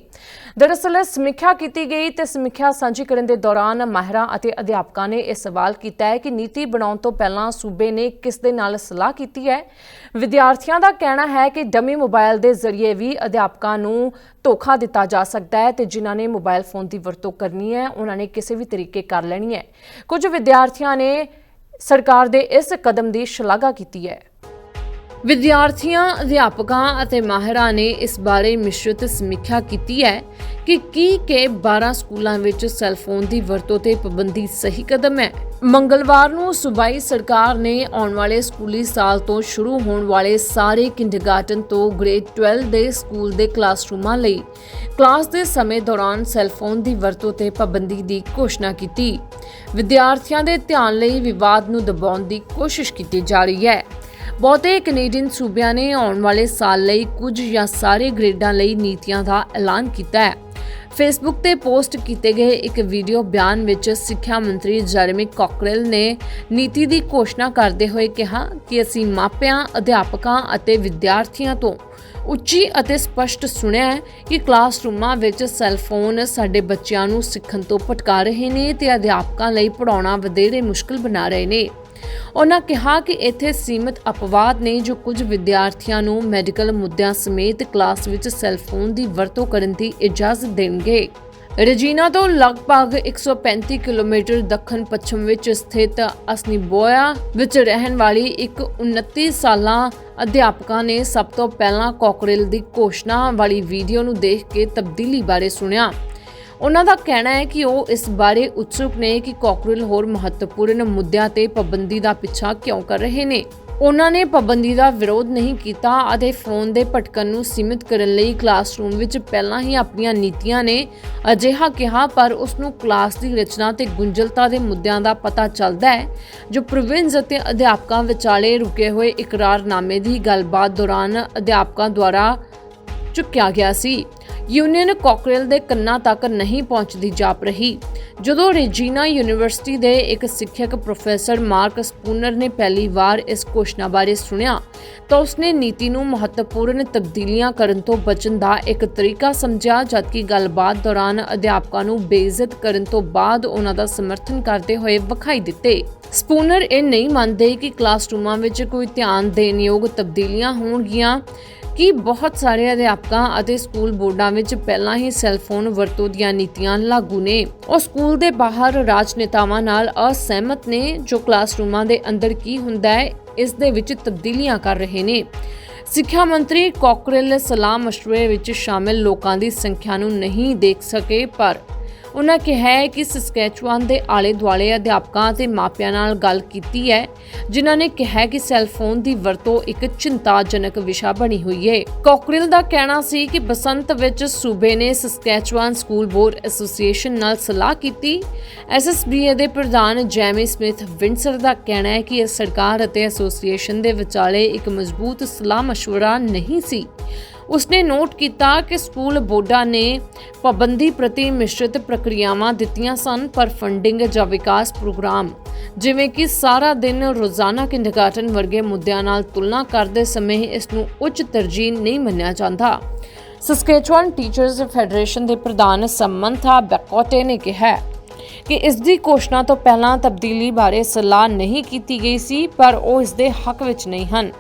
ਦਰਅਸਲ ਸਮੀਖਿਆ ਕੀਤੀ ਗਈ ਤੇ ਸਮੀਖਿਆ ਸਾਂਝੀ ਕਰਨ ਦੇ ਦੌਰਾਨ ਮਾਹਿਰਾਂ ਅਤੇ ਅਧਿਆਪਕਾਂ ਨੇ ਇਹ ਸਵਾਲ ਕੀਤਾ ਹੈ ਕਿ ਨੀਤੀ ਬਣਾਉਣ ਤੋਂ ਪਹਿਲਾਂ ਸੂਬੇ ਨੇ ਕਿਸ ਦੇ ਨਾਲ ਸਲਾਹ ਕੀਤੀ ਹੈ? ਵਿਦਿਆਰਥੀਆਂ ਦਾ ਕਹਿਣਾ ਹੈ ਕਿ ਡਮੀ ਮੋਬਾਈਲ ਦੇ ਜ਼ਰੀਏ ਵੀ ਅਧਿਆਪਕਾਂ ਨੂੰ ਧੋਖਾ ਦਿੱਤਾ ਜਾ ਸਕਦਾ ਹੈ ਤੇ ਜਿਨ੍ਹਾਂ ਨੇ ਮੋਬਾਈਲ ਫੋਨ ਦੀ ਵਰਤੋਂ ਕਰਨੀ ਹੈ, ਉਹਨਾਂ ਨੇ ਕਿਸੇ ਵੀ ਤਰੀਕੇ ਕਰ ਲੈਣੀ ਹੈ। ਕੁਝ ਵਿਦਿਆਰਥੀਆਂ ਨੇ ਸਰਕਾਰ ਦੇ ਇਸ ਕਦਮ ਦੀ ਸ਼ਲਾਘਾ ਕੀਤੀ ਹੈ। ਵਿਦਿਆਰਥੀਆਂ, ਅਧਿਆਪਕਾਂ ਅਤੇ ਮਾਹਿਰਾਂ ਨੇ ਇਸ ਬਾਰੇ ਮਿਸ਼ਰਤ ਸਮੀਖਿਆ ਕੀਤੀ ਹੈ ਕਿ ਕੀ ਕਿ 12 ਸਕੂਲਾਂ ਵਿੱਚ ਸੈੱਲਫੋਨ ਦੀ ਵਰਤੋਂ ਤੇ ਪਾਬੰਦੀ ਸਹੀ ਕਦਮ ਹੈ। ਮੰਗਲਵਾਰ ਨੂੰ ਸੂਬਾਈ ਸਰਕਾਰ ਨੇ ਆਉਣ ਵਾਲੇ ਸਕੂਲੀ ਸਾਲ ਤੋਂ ਸ਼ੁਰੂ ਹੋਣ ਵਾਲੇ ਸਾਰੇ ਕਿੰਡਰਗਾਰਟਨ ਤੋਂ ਗ੍ਰੇਡ 12 ਦੇ ਸਕੂਲ ਦੇ ਕਲਾਸਰੂਮਾਂ ਲਈ ਕਲਾਸ ਦੇ ਸਮੇਂ ਦੌਰਾਨ ਸੈੱਲਫੋਨ ਦੀ ਵਰਤੋਂ ਤੇ ਪਾਬੰਦੀ ਦੀ ਘੋਸ਼ਣਾ ਕੀਤੀ। ਵਿਦਿਆਰਥੀਆਂ ਦੇ ਧਿਆਨ ਲਈ ਵਿਵਾਦ ਨੂੰ ਦਬਾਉਣ ਦੀ ਕੋਸ਼ਿਸ਼ ਕੀਤੀ ਜਾ ਰਹੀ ਹੈ। ਬਹੁਤੇ ਕੈਨੇਡੀਅਨ ਸੂਬਿਆਂ ਨੇ ਆਉਣ ਵਾਲੇ ਸਾਲ ਲਈ ਕੁਝ ਜਾਂ ਸਾਰੇ ਗ੍ਰੇਡਾਂ ਲਈ ਨੀਤੀਆਂ ਦਾ ਐਲਾਨ ਕੀਤਾ ਹੈ। ਫੇਸਬੁੱਕ ਤੇ ਪੋਸਟ ਕੀਤੇ ਗਏ ਇੱਕ ਵੀਡੀਓ ਬਿਆਨ ਵਿੱਚ ਸਿੱਖਿਆ ਮੰਤਰੀ ਜਰਮੀ ਕਾਕਰੇਲ ਨੇ ਨੀਤੀ ਦੀ ਘੋਸ਼ਣਾ ਕਰਦੇ ਹੋਏ ਕਿਹਾ ਕਿ ਅਸੀਂ ਮਾਪਿਆਂ, ਅਧਿਆਪਕਾਂ ਅਤੇ ਵਿਦਿਆਰਥੀਆਂ ਤੋਂ ਉੱਚੀ ਅਤੇ ਸਪਸ਼ਟ ਸੁਣਿਆ ਹੈ ਕਿ ਕਲਾਸਰੂਮਾਂ ਵਿੱਚ ਸੈੱਲਫੋਨ ਸਾਡੇ ਬੱਚਿਆਂ ਨੂੰ ਸਿੱਖਣ ਤੋਂ ਭਟਕਾ ਰਹੇ ਨੇ ਤੇ ਅਧਿਆਪਕਾਂ ਲਈ ਪੜਾਉਣਾ ਵਧੇਰੇ ਮੁਸ਼ਕਲ ਬਣਾ ਰਹੇ ਨੇ। ਉਹਨਾਂ ਕਿਹਾ ਕਿ ਇੱਥੇ ਸੀਮਿਤ ਅਪਵਾਦ ਨੇ ਜੋ ਕੁਝ ਵਿਦਿਆਰਥੀਆਂ ਨੂੰ ਮੈਡੀਕਲ ਮੁੱਦਿਆਂ ਸਮੇਤ ਕਲਾਸ ਵਿੱਚ ਸੈੱਲ ਦੀ ਵਰਤੋਂ ਕਰਨ ਦੀ ਇਜਾਜ਼ਤ ਦੇਣਗੇ। ਰਜੀਨਾ ਤੋਂ ਲਗਭਗ 135 ਕਿਲੋਮੀਟਰ ਦੱਖਣ ਪੱਛਮ ਵਿੱਚ ਸਥਿਤ ਅਸਨੀਬੋਇਆ ਵਿੱਚ ਰਹਿਣ ਵਾਲੀ ਇੱਕ 29 ਸਾਲਾਂ ਅਧਿਆਪਕਾ ਨੇ ਸਭ ਤੋਂ ਪਹਿਲਾਂ ਕੋਕਰੇਲ ਦੀ ਘੋਸ਼ਣਾ ਵਾਲੀ ਵੀਡੀਓ ਨੂੰ ਦੇਖ ਕੇ ਤਬਦੀਲੀ ਬਾਰੇ ਸੁਣਿਆ। ਉਹਨਾਂ ਦਾ ਕਹਿਣਾ ਹੈ ਕਿ ਉਹ ਇਸ ਬਾਰੇ ਉਤਸੁਕ ਨੇ ਕਿ ਕੋਕਰੇਲ ਹੋਰ ਮਹੱਤਵਪੂਰਨ ਮੁੱਦਿਆਂ ਤੇ ਪਾਬੰਦੀ ਦਾ ਪਿੱਛਾ ਕਿਉਂ ਕਰ ਰਹੇ ਨੇ। ਉਹਨਾਂ ਨੇ ਪਾਬੰਦੀ ਦਾ ਵਿਰੋਧ ਨਹੀਂ ਕੀਤਾ ਅਤੇ ਫੋਨ ਦੇ ਭਟਕਣ ਨੂੰ ਸੀਮਿਤ ਕਰਨ ਲਈ ਕਲਾਸਰੂਮ ਵਿੱਚ ਪਹਿਲਾਂ ਹੀ ਆਪਣੀਆਂ ਨੀਤੀਆਂ ਨੇ ਅਜਿਹਾ ਕਿਹਾ, ਪਰ ਉਸ ਨੂੰ ਕਲਾਸ ਦੀ ਰਚਨਾ ਤੇ ਗੁੰਝਲਤਾ ਦੇ ਮੁੱਦਿਆਂ ਦਾ ਪਤਾ ਚੱਲਦਾ ਹੈ, ਜੋ ਪ੍ਰੋਵਿੰਸ ਅਤੇ ਅਧਿਆਪਕਾਂ ਵਿਚਾਲੇ ਰੁਕੇ ਹੋਏ ਇਕਰਾਰਨਾਮੇ ਦੀ ਗੱਲਬਾਤ ਦੌਰਾਨ ਅਧਿਆਪਕਾਂ ਦੁਆਰਾ ਚੁੱਕਿਆ ਗਿਆ ਸੀ। ਯੂਨੀਅਨ ਕਾਕਰੇਲ ਦੇ ਕੰਨਾਂ ਤੱਕ ਨਹੀਂ ਪਹੁੰਚਦੀ ਜਾਪ ਰਹੀ। ਜਦੋਂ ਰੈਜੀਨਾ ਯੂਨੀਵਰਸਿਟੀ ਦੇ ਇੱਕ ਸਿੱਖਿਅਕ ਪ੍ਰੋਫੈਸਰ ਮਾਰਕ ਸਪੂਨਰ ਨੇ ਪਹਿਲੀ ਵਾਰ ਇਸ ਘੋਸ਼ਣਾ ਬਾਰੇ ਸੁਣਿਆ, ਤਾਂ ਉਸਨੇ ਨੀਤੀ ਨੂੰ ਮਹੱਤਵਪੂਰਨ ਤਬਦੀਲੀਆਂ ਕਰਨ ਤੋਂ ਬਚਣ ਦਾ ਇੱਕ ਤਰੀਕਾ ਸਮਝਿਆ, ਜਦਕਿ ਗੱਲਬਾਤ ਦੌਰਾਨ ਅਧਿਆਪਕਾਂ ਨੂੰ ਬੇਇੱਜ਼ਤ ਕਰਨ ਤੋਂ ਬਾਅਦ ਉਹਨਾਂ ਦਾ ਸਮਰਥਨ ਕਰਦੇ ਹੋਏ ਵਿਖਾਈ ਦਿੱਤੇ। ਸਪੂਨਰ ਇਹ ਨਹੀਂ ਮੰਨਦੇ ਕਿ ਕਲਾਸਰੂਮਾਂ ਵਿੱਚ ਕੋਈ ਧਿਆਨ ਦੇਣ ਯੋਗ ਤਬਦੀਲੀਆਂ ਹੋਣਗੀਆਂ। ਕਿ ਬਹੁਤ ਸਾਰੇ ਅਧਿਆਪਕਾਂ ਅਤੇ ਸਕੂਲ ਬੋਰਡਾਂ ਵਿੱਚ ਪਹਿਲਾਂ ਹੀ ਸੈੱਲ ਵਰਤੋਂ ਦੀਆਂ ਨੀਤੀਆਂ ਲਾਗੂ ਨੇ। ਉਹ ਸਕੂਲ ਦੇ ਬਾਹਰ ਰਾਜਨੇਤਾਵਾਂ ਨਾਲ ਅਸਹਿਮਤ ਨੇ, ਜੋ ਕਲਾਸਰੂਮਾਂ ਦੇ ਅੰਦਰ ਕੀ ਹੁੰਦਾ ਹੈ, ਇਸ ਦੇ ਵਿੱਚ ਤਬਦੀਲੀਆਂ ਕਰ ਰਹੇ ਨੇ। ਸਿੱਖਿਆ ਮੰਤਰੀ ਕੋਕਰੇਲ ਸਲਾਹ ਮਸ਼ਵਰੇ ਵਿੱਚ ਸ਼ਾਮਿਲ ਲੋਕਾਂ ਦੀ ਸੰਖਿਆ ਨੂੰ ਨਹੀਂ ਦੇਖ ਸਕੇ, ਪਰ ਉਹਨਾਂ ਕਿਹਾ ਹੈ ਕਿ ਸਸਕੈਚੁਆਨ ਦੇ ਆਲੇ ਦੁਆਲੇ ਅਧਿਆਪਕਾਂ ਅਤੇ ਮਾਪਿਆਂ ਨਾਲ ਗੱਲ ਕੀਤੀ ਹੈ ਜਿਨ੍ਹਾਂ ਨੇ ਕਿਹਾ ਕਿ ਸੈੱਲ ਫੋਨ ਦੀ ਵਰਤੋਂ ਇੱਕ ਚਿੰਤਾਜਨਕ ਵਿਸ਼ਾ ਬਣੀ ਹੋਈ ਹੈ ਕੋਕਰਿਲ ਦਾ ਕਹਿਣਾ ਸੀ ਕਿ ਬਸੰਤ ਵਿੱਚ ਸੂਬੇ ਨੇ ਸਸਕੈਚੁਆਨ ਸਕੂਲ ਬੋਰਡ ਐਸੋਸੀਏਸ਼ਨ ਨਾਲ ਸਲਾਹ ਕੀਤੀ ਐਸਐਸਬੀਏ ਦੇ ਪ੍ਰਧਾਨ ਜੈਮੀ ਸਮਿਥ ਵਿੰਸਰ ਦਾ ਕਹਿਣਾ ਹੈ ਕਿ ਇਹ ਸਰਕਾਰ ਅਤੇ ਐਸੋਸੀਏਸ਼ਨ ਦੇ ਵਿਚਾਲੇ ਇੱਕ ਮਜ਼ਬੂਤ ਸਲਾਹ مشورہ ਨਹੀਂ ਸੀ ਉਸਨੇ ਨੋਟ ਕੀਤਾ ਕਿ ਸਕੂਲ ਬੋਰਡਾਂ ਨੇ ਪਾਬੰਦੀ ਪ੍ਰਤੀ ਮਿਸ਼ਰਿਤ ਪ੍ਰਕਿਰਿਆਵਾਂ ਦਿੱਤੀਆਂ ਸਨ ਪਰ ਫੰਡਿੰਗ ਜਾਂ ਵਿਕਾਸ ਪ੍ਰੋਗਰਾਮ, ਜਿਵੇਂ ਕਿ ਸਾਰਾ ਦਿਨ ਰੋਜ਼ਾਨਾ ਕਿੰਡਰਗਾਰਟਨ ਵਰਗੇ ਮੁੱਦਿਆਂ ਨਾਲ ਤੁਲਨਾ ਕਰਦੇ ਸਮੇਂ ਇਸ ਨੂੰ ਉੱਚ ਤਰਜੀਹ ਨਹੀਂ ਮੰਨਿਆ ਜਾਂਦਾ। ਸਸਕੇਚੁਆਨ ਟੀਚਰਸ ਫੈਡਰੇਸ਼ਨ ਦੇ ਪ੍ਰਧਾਨ ਸਮੰਥਾ ਬੈਕੋਟੇ ਨੇ ਕਿਹਾ ਕਿ ਇਸ ਦੀ ਘੋਸ਼ਣਾ ਤੋਂ ਪਹਿਲਾਂ ਤਬਦੀਲੀ ਬਾਰੇ ਸਲਾਹ ਨਹੀਂ ਕੀਤੀ ਗਈ ਸੀ, ਪਰ ਉਹ ਇਸ ਦੇ ਹੱਕ ਵਿੱਚ ਨਹੀਂ ਹਨ।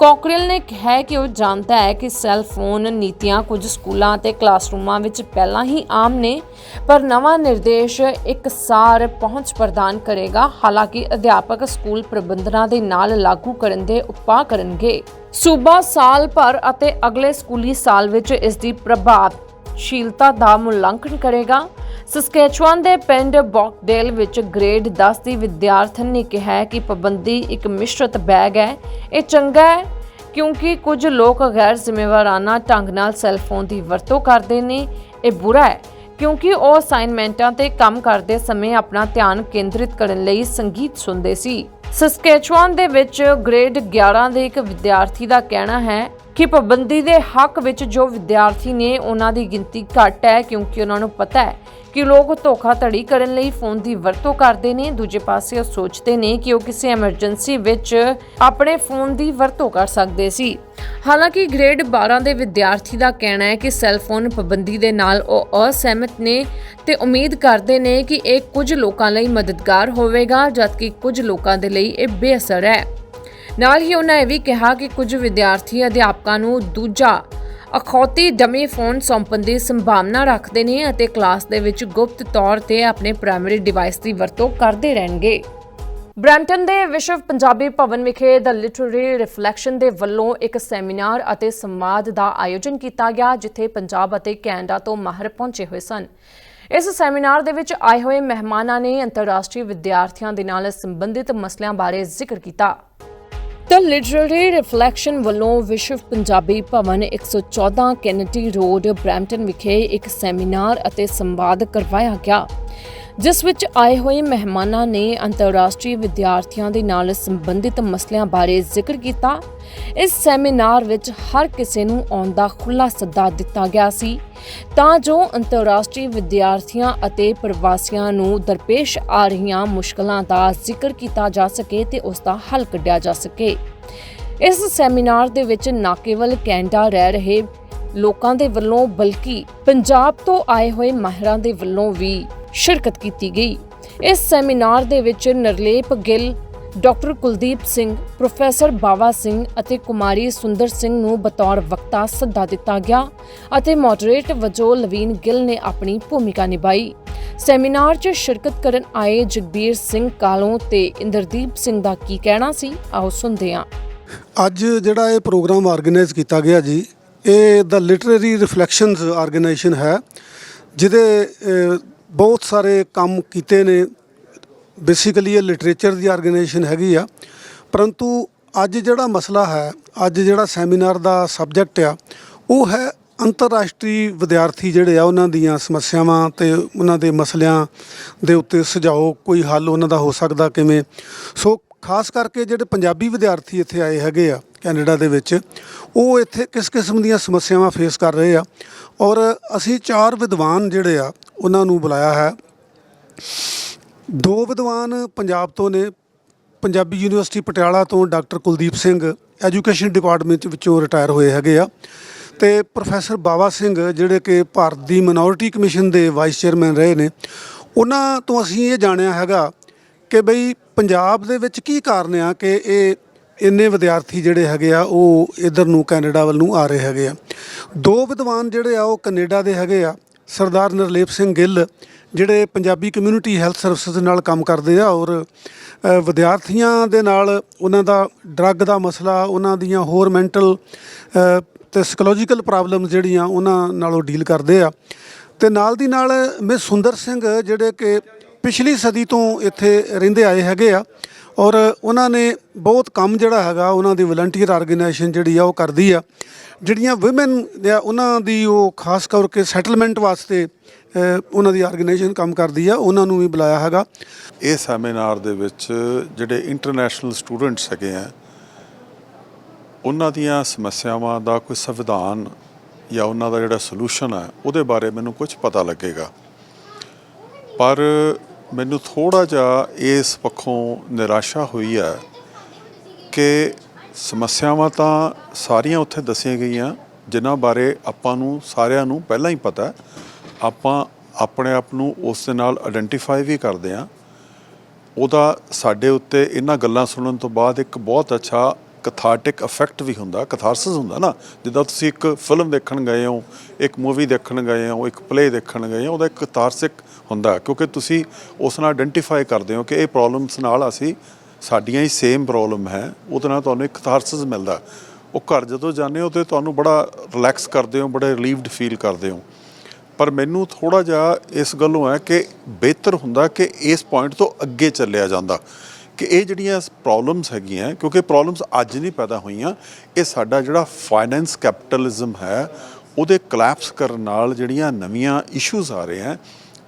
ਕੋਕਰੇਲ ਨੇ ਕਿਹਾ ਕਿ ਉਹ ਜਾਣਦਾ ਹੈ ਕਿ ਸੈੱਲ ਫੋਨ ਨੀਤੀਆਂ ਕੁਝ ਸਕੂਲਾਂ ਅਤੇ ਕਲਾਸਰੂਮਾਂ ਵਿੱਚ ਪਹਿਲਾਂ ਹੀ ਆਮ ਨੇ, ਪਰ ਨਵਾਂ ਨਿਰਦੇਸ਼ ਇੱਕ ਸਾਰ ਪਹੁੰਚ ਪ੍ਰਦਾਨ ਕਰੇਗਾ। ਹਾਲਾਂਕਿ ਅਧਿਆਪਕ ਸਕੂਲ ਪ੍ਰਬੰਧਨਾਂ ਦੇ ਨਾਲ ਲਾਗੂ ਕਰਨ ਦੇ ਉਪਾਅ ਕਰਨਗੇ। ਸੂਬਾ ਸਾਲ ਭਰ ਅਤੇ ਅਗਲੇ ਸਕੂਲੀ ਸਾਲ ਵਿੱਚ ਇਸ ਦੀ ਪ੍ਰਭਾਵਸ਼ੀਲਤਾ ਦਾ ਮੁਲਾਂਕਣ ਕਰੇਗਾ। ਸਸਕੈਚੁਆਨ ਦੇ ਪਿੰਡ ਬੌਕਡੇਲ ਵਿੱਚ ਗ੍ਰੇਡ 10 ਦੀ ਵਿਦਿਆਰਥਣ ਨੇ ਕਿਹਾ ਕਿ ਪਾਬੰਦੀ ਇੱਕ ਮਿਸ਼ਰਤ ਬੈਗ ਹੈ। ਇਹ ਚੰਗਾ ਹੈ ਕਿਉਂਕਿ ਕੁਝ ਲੋਕ ਗੈਰ ਜ਼ਿੰਮੇਵਾਰਾਨਾ ਢੰਗ ਨਾਲ ਸੈੱਲ ਦੀ ਵਰਤੋਂ ਕਰਦੇ ਨੇ। ਇਹ ਬੁਰਾ ਹੈ ਕਿਉਂਕਿ ਉਹ ਅਸਾਈਨਮੈਂਟਾਂ ਤੇ ਕੰਮ ਕਰਦੇ ਸਮੇਂ ਆਪਣਾ ਧਿਆਨ ਕੇਂਦਰਿਤ ਕਰਨ ਲਈ ਸੰਗੀਤ ਸੁਣਦੇ ਸੀ। ਸਸਕੈਚੁਆਨ ਦੇ ਵਿੱਚ ਗ੍ਰੇਡ 11 ਦੇ ਇੱਕ ਵਿਦਿਆਰਥੀ ਦਾ ਕਹਿਣਾ ਹੈ ਕਿ ਪਾਬੰਦੀ ਦੇ ਹੱਕ ਵਿੱਚ ਜੋ ਵਿਦਿਆਰਥੀ ਨੇ ਉਹਨਾਂ ਦੀ ਗਿਣਤੀ ਘੱਟ ਹੈ ਕਿਉਂਕਿ ਉਹਨਾਂ ਨੂੰ ਪਤਾ ਹੈ ਕਿ ਲੋਕ ਧੋਖਾਧੜੀ ਕਰਨ ਲਈ ਫੋਨ ਦੀ ਵਰਤੋਂ ਕਰਦੇ ਨੇ। ਦੂਜੇ ਪਾਸੇ ਉਹ ਸੋਚਦੇ ਨੇ ਕਿ ਉਹ ਕਿਸੇ ਐਮਰਜੈਂਸੀ ਵਿੱਚ ਆਪਣੇ ਫੋਨ ਦੀ ਵਰਤੋਂ ਕਰ ਸਕਦੇ ਸੀ। ਹਾਲਾਂਕਿ ਗ੍ਰੇਡ 12 ਦੇ ਵਿਦਿਆਰਥੀ ਦਾ ਕਹਿਣਾ ਹੈ ਕਿ ਸੈੱਲ ਫੋਨ ਪਾਬੰਦੀ ਦੇ ਨਾਲ ਉਹ ਅਸਹਿਮਤ ਨੇ ਤੇ ਉਮੀਦ ਕਰਦੇ ਨੇ ਕਿ ਇਹ ਕੁਝ ਲੋਕਾਂ ਲਈ ਮਦਦਗਾਰ ਹੋਵੇਗਾ, ਜਦਕਿ ਕੁਝ ਲੋਕਾਂ ਦੇ ਲਈ ਇਹ ਬੇਅਸਰ ਹੈ। ਨਾਲ ਹੀ ਉਹਨਾਂ ਇਹ ਵੀ ਕਿਹਾ ਕਿ ਕੁਝ ਵਿਦਿਆਰਥੀ ਅਧਿਆਪਕਾਂ ਨੂੰ ਦੂਜਾ ਅਖੌਤੀ ਡਮੀ ਫੋਨ ਸੌਂਪਣ ਦੀ ਸੰਭਾਵਨਾ ਰੱਖਦੇ ਨੇ ਅਤੇ ਕਲਾਸ ਦੇ ਵਿੱਚ ਗੁਪਤ ਤੌਰ ਤੇ ਆਪਣੇ ਪ੍ਰਾਇਮਰੀ ਡਿਵਾਈਸ ਦੀ ਵਰਤੋਂ ਕਰਦੇ ਰਹਿਣਗੇ। ਬ੍ਰੈਂਟਨ ਦੇ ਵਿਸ਼ਵ ਪੰਜਾਬੀ ਭਵਨ ਵਿਖੇ ਦ ਲਿਟਰੇਰੀ ਰਿਫਲੈਕਸ਼ਨ ਦੇ ਵੱਲੋਂ ਇੱਕ ਸੈਮੀਨਾਰ ਅਤੇ ਸੰਵਾਦ ਦਾ ਆਯੋਜਨ ਕੀਤਾ ਗਿਆ, ਜਿੱਥੇ ਪੰਜਾਬ ਅਤੇ ਕੈਨੇਡਾ ਤੋਂ ਮਾਹਰ ਪਹੁੰਚੇ ਹੋਏ ਸਨ। ਇਸ ਸੈਮੀਨਾਰ ਦੇ ਵਿੱਚ ਆਏ ਹੋਏ ਮਹਿਮਾਨਾਂ ਨੇ ਅੰਤਰਰਾਸ਼ਟਰੀ ਵਿਦਿਆਰਥੀਆਂ ਦੇ ਨਾਲ ਸੰਬੰਧਿਤ ਮਸਲਿਆਂ ਬਾਰੇ ਜ਼ਿਕਰ ਕੀਤਾ। ਦ ਲਿਟਰੇਰੀ ਰਿਫਲੈਕਸ਼ਨ ਵੱਲੋਂ ਵਿਸ਼ਵ Punjabi Bhavan 114 Kennedy road Brampton ਵਿਖੇ ਇੱਕ ਸੈਮੀਨਾਰ ਅਤੇ ਸੰਵਾਦ ਕਰਵਾਇਆ ਗਿਆ। ਜਿਸ ਵਿੱਚ ਆਏ ਹੋਏ ਮਹਿਮਾਨਾਂ ਨੇ ਅੰਤਰਰਾਸ਼ਟਰੀ ਵਿਦਿਆਰਥੀਆਂ ਦੇ ਨਾਲ ਸੰਬੰਧਿਤ ਮਸਲਿਆਂ ਬਾਰੇ ਜ਼ਿਕਰ ਕੀਤਾ। ਇਸ ਸੈਮੀਨਾਰ ਵਿੱਚ ਹਰ ਕਿਸੇ ਨੂੰ ਆਉਣ ਦਾ ਖੁੱਲ੍ਹਾ ਸੱਦਾ ਦਿੱਤਾ ਗਿਆ ਸੀ। ਤਾਂ ਜੋ ਅੰਤਰਰਾਸ਼ਟਰੀ ਵਿਦਿਆਰਥੀਆਂ ਅਤੇ ਪ੍ਰਵਾਸੀਆਂ ਨੂੰ ਦਰਪੇਸ਼ ਆ ਰਹੀਆਂ ਮੁਸ਼ਕਲਾਂ ਦਾ ਜ਼ਿਕਰ ਕੀਤਾ ਜਾ ਸਕੇ ਤੇ ਉਸ ਦਾ ਹੱਲ ਕੱਢਿਆ ਜਾ ਸਕੇ। ਇਸ ਸੈਮੀਨਾਰ ਦੇ ਵਿੱਚ ਨਾ ਕੇਵਲ ਕੈਨੇਡਾ ਰਹਿ ਰਹੇ ਲੋਕਾਂ ਦੇ ਵੱਲੋਂ, ਬਲਕਿ ਪੰਜਾਬ ਤੋਂ ਆਏ ਹੋਏ ਮਾਹਿਰਾਂ ਦੇ ਵੱਲੋਂ ਵੀ ਸ਼ਿਰਕਤ ਕੀਤੀ ਗਈ। ਇਸ ਸੈਮੀਨਾਰ ਦੇ ਵਿੱਚ ਨਰਲੇਪ ਗਿੱਲ, ਡਾਕਟਰ ਕੁਲਦੀਪ ਸਿੰਘ, ਪ੍ਰੋਫੈਸਰ ਬਾਵਾ ਸਿੰਘ ਅਤੇ ਕੁਮਾਰੀ ਸੁੰਦਰ ਸਿੰਘ ਨੂੰ ਬਤੌਰ ਵਕਤਾ ਸੱਦਾ ਦਿੱਤਾ ਗਿਆ ਅਤੇ ਮੋਡਰੇਟ ਵਜੋਂ ਲਵੀਨ ਗਿੱਲ ਨੇ ਆਪਣੀ ਭੂਮਿਕਾ ਨਿਭਾਈ। ਸੈਮੀਨਾਰ 'ਚ ਸ਼ਿਰਕਤ ਕਰਨ ਆਏ ਜਗਬੀਰ ਸਿੰਘ ਕਾਲੋਂ ਤੇ ਇੰਦਰਦੀਪ ਸਿੰਘ ਦਾ ਕੀ ਕਹਿਣਾ ਸੀ, ਆਓ ਸੁਣਦੇ ਹਾਂ। ਅੱਜ ਜਿਹੜਾ ਇਹ ਪ੍ਰੋਗਰਾਮ ਆਰਗੇਨਾਈਜ਼ ਕੀਤਾ ਗਿਆ ਜੀ, ਇਹ ਦਾ ਲਿਟਰੇਰੀ ਰਿਫਲੈਕਸ਼ਨਸ ਆਰਗੇਨਾਈਜੇਸ਼ਨ ਹੈ, ਜਿਹਦੇ ਬਹੁਤ ਸਾਰੇ ਕੰਮ ਕੀਤੇ ਨੇ। ਬੇਸਿਕਲੀ ਇਹ ਲਿਟਰੇਚਰ ਦੀ ਆਰਗੇਨਾਈਜੇਸ਼ਨ ਹੈਗੀ ਆ। ਪਰੰਤੂ ਅੱਜ ਜਿਹੜਾ ਮਸਲਾ ਹੈ, ਅੱਜ ਜਿਹੜਾ ਸੈਮੀਨਾਰ ਦਾ ਸਬਜੈਕਟ ਆ, ਉਹ ਹੈ ਅੰਤਰਰਾਸ਼ਟਰੀ ਵਿਦਿਆਰਥੀ ਜਿਹੜੇ ਆ, ਉਹਨਾਂ ਦੀਆਂ ਸਮੱਸਿਆਵਾਂ ਤੇ ਉਹਨਾਂ ਦੇ ਮਸਲਿਆਂ ਦੇ ਉੱਤੇ ਸੁਝਾਓ ਕੋਈ ਹੱਲ ਉਹਨਾਂ ਦਾ ਹੋ ਸਕਦਾ ਕਿਵੇਂ? ਸੋ ਖਾਸ ਕਰਕੇ ਜਿਹੜੇ ਪੰਜਾਬੀ ਵਿਦਿਆਰਥੀ ਇੱਥੇ ਆਏ ਹੈਗੇ ਆ, ਕੈਨੇਡਾ ਦੇ ਵਿੱਚ, ਉਹ ਇੱਥੇ ਕਿਸ ਕਿਸਮ ਦੀਆਂ ਸਮੱਸਿਆਵਾਂ ਫੇਸ ਕਰ ਰਹੇ ਆ। ਔਰ ਅਸੀਂ ਚਾਰ ਵਿਦਵਾਨ ਜਿਹੜੇ ਆ ਉਹਨਾਂ ਨੂੰ ਬੁਲਾਇਆ ਹੈ। ਦੋ ਵਿਦਵਾਨ ਪੰਜਾਬ ਤੋਂ ਨੇ। ਪੰਜਾਬੀ ਯੂਨੀਵਰਸਿਟੀ ਪਟਿਆਲਾ ਤੋਂ doctor Kuldeep Singh education department ਵਿੱਚੋਂ ਰਿਟਾਇਰ ਹੋਏ ਹੈਗੇ ਆ ਤੇ ਪ੍ਰੋਫੈਸਰ ਬਾਵਾ ਸਿੰਘ ਜਿਹੜੇ ਕਿ ਭਾਰਤ ਦੀ ਮਿਨੋਰਿਟੀ ਕਮਿਸ਼ਨ ਦੇ ਵਾਈਸ ਚੇਅਰਮੈਨ ਰਹੇ ਨੇ, ਉਹਨਾਂ ਤੋਂ ਅਸੀਂ ਇਹ ਜਾਣਿਆ ਹੈਗਾ ਕਿ ਬਈ ਪੰਜਾਬ ਦੇ ਵਿੱਚ ਕੀ ਕਾਰਨ ਆ ਕਿ ਇਹ ਇੰਨੇ ਵਿਦਿਆਰਥੀ ਜਿਹੜੇ ਹੈਗੇ ਆ, ਉਹ ਇਧਰ ਨੂੰ ਕੈਨੇਡਾ ਵੱਲ ਨੂੰ ਆ ਰਹੇ ਹੈਗੇ ਆ। ਦੋ ਵਿਦਵਾਨ ਜਿਹੜੇ ਆ, ਉਹ ਕੈਨੇਡਾ ਦੇ ਹੈਗੇ ਆ। ਸਰਦਾਰ ਨਰਲੇਪ ਸਿੰਘ ਗਿੱਲ, ਜਿਹੜੇ ਪੰਜਾਬੀ ਕਮਿਊਨਿਟੀ ਹੈਲਥ ਸਰਵਿਸਿਜ਼ ਨਾਲ ਕੰਮ ਕਰਦੇ ਆ ਔਰ ਵਿਦਿਆਰਥੀਆਂ ਦੇ ਨਾਲ ਉਹਨਾਂ ਦਾ ਡਰੱਗ ਦਾ ਮਸਲਾ, ਉਹਨਾਂ ਦੀਆਂ ਹੋਰ ਮੈਂਟਲ ਤੇ ਸਾਈਕੋਲੋਜੀਕਲ ਪ੍ਰੋਬਲਮਸ ਜਿਹੜੀਆਂ ਉਹਨਾਂ ਨਾਲੋਂ ਡੀਲ ਕਰਦੇ ਆ। ਤੇ ਨਾਲ ਦੀ ਨਾਲ ਮਿਸ ਸੁੰਦਰ ਸਿੰਘ ਜਿਹੜੇ ਕਿ ਪਿਛਲੀ ਸਦੀ ਤੋਂ ਇੱਥੇ ਰਹਿੰਦੇ ਆਏ ਹੈਗੇ ਆ ਔਰ ਉਹਨਾਂ ਨੇ ਬਹੁਤ ਕੰਮ ਜਿਹੜਾ ਹੈਗਾ, ਉਹਨਾਂ ਦੀ ਵਲੰਟੀਅਰ ਆਰਗੇਨਾਈਜੇਸ਼ਨ ਜਿਹੜੀ ਆ, ਉਹ ਕਰਦੀ ਆ। ਜਿਹੜੀਆਂ ਔਮਨ ਆ, ਉਹਨਾਂ ਦੀ ਉਹ ਖਾਸ ਕਰਕੇ ਸੈਟਲਮੈਂਟ ਵਾਸਤੇ ਉਹਨਾਂ ਦੀ ਆਰਗੇਨਾਈਜੇਸ਼ਨ ਕੰਮ ਕਰਦੀ ਆ, ਉਹਨਾਂ ਨੂੰ ਵੀ ਬੁਲਾਇਆ ਹੈਗਾ। ਇਹ ਸੈਮੀਨਾਰ ਦੇ ਵਿੱਚ ਜਿਹੜੇ ਇੰਟਰਨੈਸ਼ਨਲ ਸਟੂਡੈਂਟਸ ਹੈਗੇ ਆ, ਉਹਨਾਂ ਦੀਆਂ ਸਮੱਸਿਆਵਾਂ ਦਾ ਕੋਈ ਸੰਵਿਧਾਨ ਜਾਂ ਉਹਨਾਂ ਦਾ ਜਿਹੜਾ ਸੋਲੂਸ਼ਨ ਹੈ ਉਹਦੇ ਬਾਰੇ ਮੈਨੂੰ ਕੁਝ ਪਤਾ ਲੱਗੇਗਾ। ਪਰ ਮੈਨੂੰ ਥੋੜਾ ਜਿਹਾ ਇਸ ਪੱਖੋਂ ਨਿਰਾਸ਼ਾ ਹੋਈ ਹੈ ਕਿ ਸਮੱਸਿਆਵਾਂ ਤਾਂ ਸਾਰੀਆਂ ਉੱਥੇ ਦੱਸੀਆਂ ਗਈਆਂ, ਜਿਨ੍ਹਾਂ ਬਾਰੇ ਆਪਾਂ ਨੂੰ ਸਾਰਿਆਂ ਨੂੰ ਪਹਿਲਾਂ ਹੀ ਪਤਾ ਆਪਾਂ ਆਪਣੇ ਆਪ ਨੂੰ ਉਸ ਦੇ ਨਾਲ ਆਇਡੈਂਟੀਫਾਈ ਵੀ ਕਰਦੇ ਹਾਂ। ਉਹਦਾ ਸਾਡੇ ਉੱਤੇ ਇਹਨਾਂ ਗੱਲਾਂ ਸੁਣਨ ਤੋਂ ਬਾਅਦ ਇੱਕ ਬਹੁਤ ਅੱਛਾ ਕਥਾਰਟਿਕ ਇਫੈਕਟ ਵੀ ਹੁੰਦਾ ਕਥਾਰਸਿਸ ਹੁੰਦਾ ਨਾ। ਜਿੱਦਾਂ ਤੁਸੀਂ ਇੱਕ ਫਿਲਮ ਦੇਖਣ ਗਏ ਹੋ, ਇੱਕ ਮੂਵੀ ਦੇਖਣ ਗਏ ਹੋ, ਇੱਕ ਪਲੇ ਦੇਖਣ ਗਏ ਹੋ, ਉਹਦਾ ਇੱਕ ਕਥਾਰਸਿਕ ਹੁੰਦਾ ਕਿਉਂਕਿ ਤੁਸੀਂ ਉਸ ਨਾਲ ਆਇਡੈਂਟੀਫਾਈ ਕਰਦੇ ਹੋ ਕਿ ਇਹ ਪ੍ਰੋਬਲਮਸ ਨਾਲ ਅਸੀਂ, ਸਾਡੀਆਂ ਹੀ ਸੇਮ ਪ੍ਰੋਬਲਮ ਹੈ, ਉਹਦੇ ਨਾਲ ਤੁਹਾਨੂੰ ਇੱਕ ਕਥਾਰਸਿਸ ਮਿਲਦਾ ਉਹ ਘਰ ਜਦੋਂ ਜਾਂਦੇ ਹੋ ਤੇ ਤੁਹਾਨੂੰ ਬੜਾ ਰਿਲੈਕਸ ਕਰਦੇ ਹੋ, ਬੜੇ ਰਿਲੀਵਡ ਫੀਲ ਕਰਦੇ ਹੋ। ਪਰ ਮੈਨੂੰ ਥੋੜਾ ਜਿਹਾ ਇਸ ਗੱਲੋਂ ਹੈ ਕਿ ਬਿਹਤਰ ਹੁੰਦਾ ਕਿ ਇਸ ਪੁਆਇੰਟ ਤੋਂ ਅੱਗੇ ਚੱਲਿਆ ਜਾਂਦਾ। ਕਿ ਇਹ ਜਿਹੜੀਆਂ ਪ੍ਰੋਬਲਮਸ ਹੈਗੀਆਂ, ਕਿਉਂਕਿ ਪ੍ਰੋਬਲਮਸ ਅੱਜ ਨਹੀਂ ਪੈਦਾ ਹੋਈਆਂ, ਇਹ ਸਾਡਾ ਜਿਹੜਾ ਫਾਈਨੈਂਸ ਕੈਪੀਟਲਿਜ਼ਮ ਹੈ, ਉਹਦੇ ਕਲੈਪਸ ਕਰਨ ਨਾਲ ਜਿਹੜੀਆਂ ਨਵੀਆਂ ਇਸ਼ੂਜ਼ ਆ ਰਹੇ ਹਨ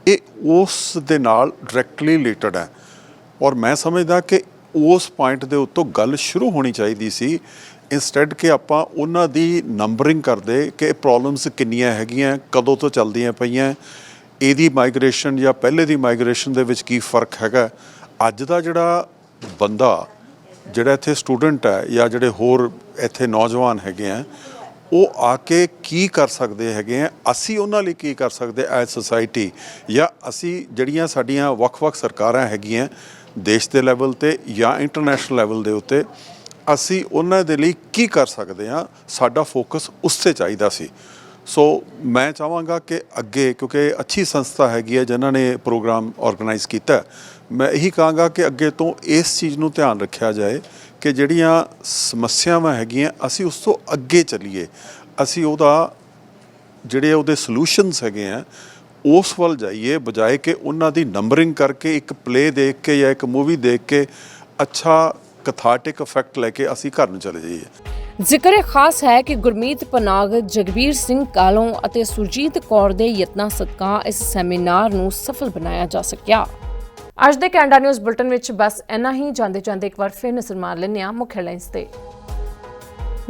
ਇਹ ਉਸ ਦੇ ਨਾਲ ਡਾਇਰੈਕਟਲੀ ਰਿਲੇਟਡ ਹੈ। ਔਰ ਮੈਂ ਸਮਝਦਾ ਕਿ ਉਸ ਪੁਆਇੰਟ ਦੇ ਉੱਤੋਂ ਗੱਲ ਸ਼ੁਰੂ ਹੋਣੀ ਚਾਹੀਦੀ ਸੀ ਇਨਸਟੈਡ ਕਿ ਆਪਾਂ ਉਹਨਾਂ ਦੀ ਨੰਬਰਿੰਗ ਕਰਦੇ ਕਿ ਪ੍ਰੋਬਲਮਸ ਕਿੰਨੀਆਂ ਹੈਗੀਆਂ, ਕਦੋਂ ਤੋਂ ਚੱਲਦੀਆਂ ਪਈਆਂ, ਇਹਦੀ ਮਾਈਗ੍ਰੇਸ਼ਨ ਜਾਂ ਪਹਿਲੇ ਦੀ ਮਾਈਗ੍ਰੇਸ਼ਨ ਦੇ ਵਿੱਚ ਕੀ ਫ਼ਰਕ ਹੈਗਾ। ਅੱਜ ਦਾ ਜਿਹੜਾ ਬੰਦਾ ਜਿਹੜਾ ਇੱਥੇ ਸਟੂਡੈਂਟ ਹੈ ਜਾਂ ਜਿਹੜੇ ਹੋਰ ਇੱਥੇ ਨੌਜਵਾਨ ਹੈਗੇ ਆ, ਉਹ ਆ ਕੇ ਕੀ ਕਰ ਸਕਦੇ ਹੈਗੇ ਆ? ਅਸੀਂ ਉਹਨਾਂ ਲਈ ਕੀ ਕਰ ਸਕਦੇ ਐਜ਼ ਸੋਸਾਇਟੀ ਜਾਂ ਅਸੀਂ ਜਿਹੜੀਆਂ ਸਾਡੀਆਂ ਵੱਖ-ਵੱਖ ਸਰਕਾਰਾਂ ਹੈਗੀਆਂ ਦੇਸ਼ ਦੇ ਲੈਵਲ ਤੇ ਜਾਂ ਇੰਟਰਨੈਸ਼ਨਲ ਲੈਵਲ ਦੇ ਉੱਤੇ, ਅਸੀਂ ਉਹਨਾਂ ਦੇ ਲਈ ਕੀ ਕਰ ਸਕਦੇ ਹਾਂ ਸਾਡਾ ਫੋਕਸ ਉਸ ਤੇ ਚਾਹੀਦਾ ਸੀ। ਸੋ ਮੈਂ ਚਾਹਾਂਗਾ ਕਿ ਅੱਗੇ, ਕਿਉਂਕਿ ਅੱਛੀ ਸੰਸਥਾ ਹੈਗੀ ਹੈ ਜਿਨ੍ਹਾਂ ਨੇ ਪ੍ਰੋਗਰਾਮ ਆਰਗੇਨਾਈਜ਼ ਕੀਤਾ ਮੈਂ ਇਹੀ ਕਹਾਂਗਾ ਕਿ ਅੱਗੇ ਤੋਂ ਇਸ ਚੀਜ਼ ਨੂੰ ਧਿਆਨ ਰੱਖਿਆ ਜਾਏ ਕਿ ਜਿਹੜੀਆਂ ਸਮੱਸਿਆਵਾਂ ਹੈਗੀਆਂ, ਅਸੀਂ ਉਸ ਤੋਂ ਅੱਗੇ ਚੱਲੀਏ। ਅਸੀਂ ਉਹਦਾ, ਜਿਹੜੇ ਉਹਦੇ ਸੋਲੂਸ਼ਨਸ ਹੈਗੇ ਆ, ਉਸ ਵੱਲ ਜਾਈਏ, ਬਜਾਏ ਕਿ ਉਹਨਾਂ ਦੀ ਨੰਬਰਿੰਗ ਕਰਕੇ ਇੱਕ ਪਲੇ ਦੇਖ ਕੇ ਜਾਂ ਇੱਕ ਮੂਵੀ ਦੇਖ ਕੇ ਅੱਛਾ ਕਥਾਟਿਕ ਇਫੈਕਟ ਲੈ ਕੇ ਅਸੀਂ ਘਰ ਨੂੰ ਚਲੇ ਜਾਈਏ। ਜ਼ਿਕਰ ਇਹ ਖਾਸ ਹੈ ਕਿ ਗੁਰਮੀਤ ਪਨਾਗ, ਜਗਬੀਰ ਸਿੰਘ ਕਾਲੋਂ ਅਤੇ ਸੁਰਜੀਤ ਕੌਰ ਦੇ ਯਤਨਾਂ ਸਦਕਾ ਇਸ ਸੈਮੀਨਾਰ ਨੂੰ ਸਫਲ ਬਣਾਇਆ ਜਾ ਸਕਿਆ। ਅੱਜ ਦੇ ਕੈਨੇਡਾ ਨਿਊਜ਼ ਬੁਲਟਨ ਵਿੱਚ ਬਸ ਇੰਨਾ ਹੀ। ਜਾਂਦੇ ਜਾਂਦੇ ਇੱਕ ਵਾਰ ਫਿਰ ਨਜ਼ਰ ਮਾਰ ਲੈਂਦੇ ਹਾਂ ਮੁੱਖ ਹੈਡਲਾਈਨਸ ਤੇ।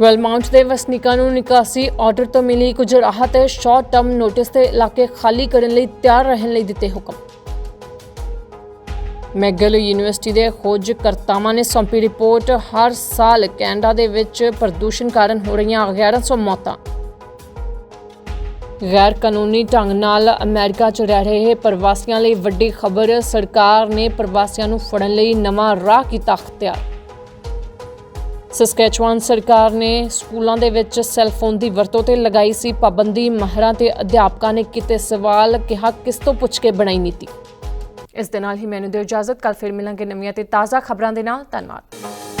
ਵੈਲਮਾਊਂਟ ਦੇ ਵਸਨੀਕਾਂ ਨੂੰ ਨਿਕਾਸੀ ਆਰਡਰ ਤੋਂ ਮਿਲੀ ਕੁਝ ਰਾਹਤ। ਸ਼ਾਰਟ ਟਰਮ ਨੋਟਿਸ ਤੇ ਇਲਾਕੇ ਖਾਲੀ ਕਰਨ ਲਈ ਤਿਆਰ ਰਹਿਣ ਲਈ ਦਿੱਤੇ ਹੁਕਮ। ਮੈਗਲ ਯੂਨੀਵਰਸਿਟੀ ਦੇ ਖੋਜਕਰਤਾਵਾਂ ਨੇ ਸੌਂਪੀ ਰਿਪੋਰਟ। ਹਰ ਸਾਲ ਕੈਨੇਡਾ ਦੇ ਵਿੱਚ ਪ੍ਰਦੂਸ਼ਣ ਕਾਰਨ ਹੋ ਰਹੀਆਂ 1100 ਮੌਤਾਂ। ਗੈਰ ਕਾਨੂੰਨੀ ਢੰਗ ਨਾਲ ਅਮਰੀਕਾ 'ਚ ਰਹਿ ਰਹੇ ਪ੍ਰਵਾਸੀਆਂ ਲਈ ਵੱਡੀ ਖਬਰ, ਸਰਕਾਰ ਨੇ ਪ੍ਰਵਾਸੀਆਂ ਨੂੰ ਫੜਨ ਲਈ ਨਵਾਂ ਰਾਹ ਕੀਤਾ ਅਖਤਿਆਰ। ਸਸਕੈਚਵਾਨ ਸਰਕਾਰ ਨੇ ਸਕੂਲਾਂ ਦੇ ਵਿੱਚ ਸੈੱਲਫੋਨ ਦੀ ਵਰਤੋਂ ਤੇ ਲਗਾਈ ਸੀ ਪਾਬੰਦੀ। ਮਾਹਰਾਂ ਤੇ ਅਧਿਆਪਕਾਂ ਨੇ ਕੀਤੇ ਸਵਾਲ, ਕਿਹਾ ਕਿਸ ਤੋਂ ਪੁੱਛ ਕੇ ਬਣਾਈ ਨੀਤੀ। ਇਸ ਦੇ ਨਾਲ ਹੀ ਮੈਨੂੰ ਦਿਓ ਇਜਾਜ਼ਤ ਕੱਲ ਫਿਰ ਮਿਲਾਂਗੇ ਨਵੀਆਂ ਤੇ ਤਾਜ਼ਾ ਖਬਰਾਂ ਦੇ ਨਾਲ। ਧੰਨਵਾਦ।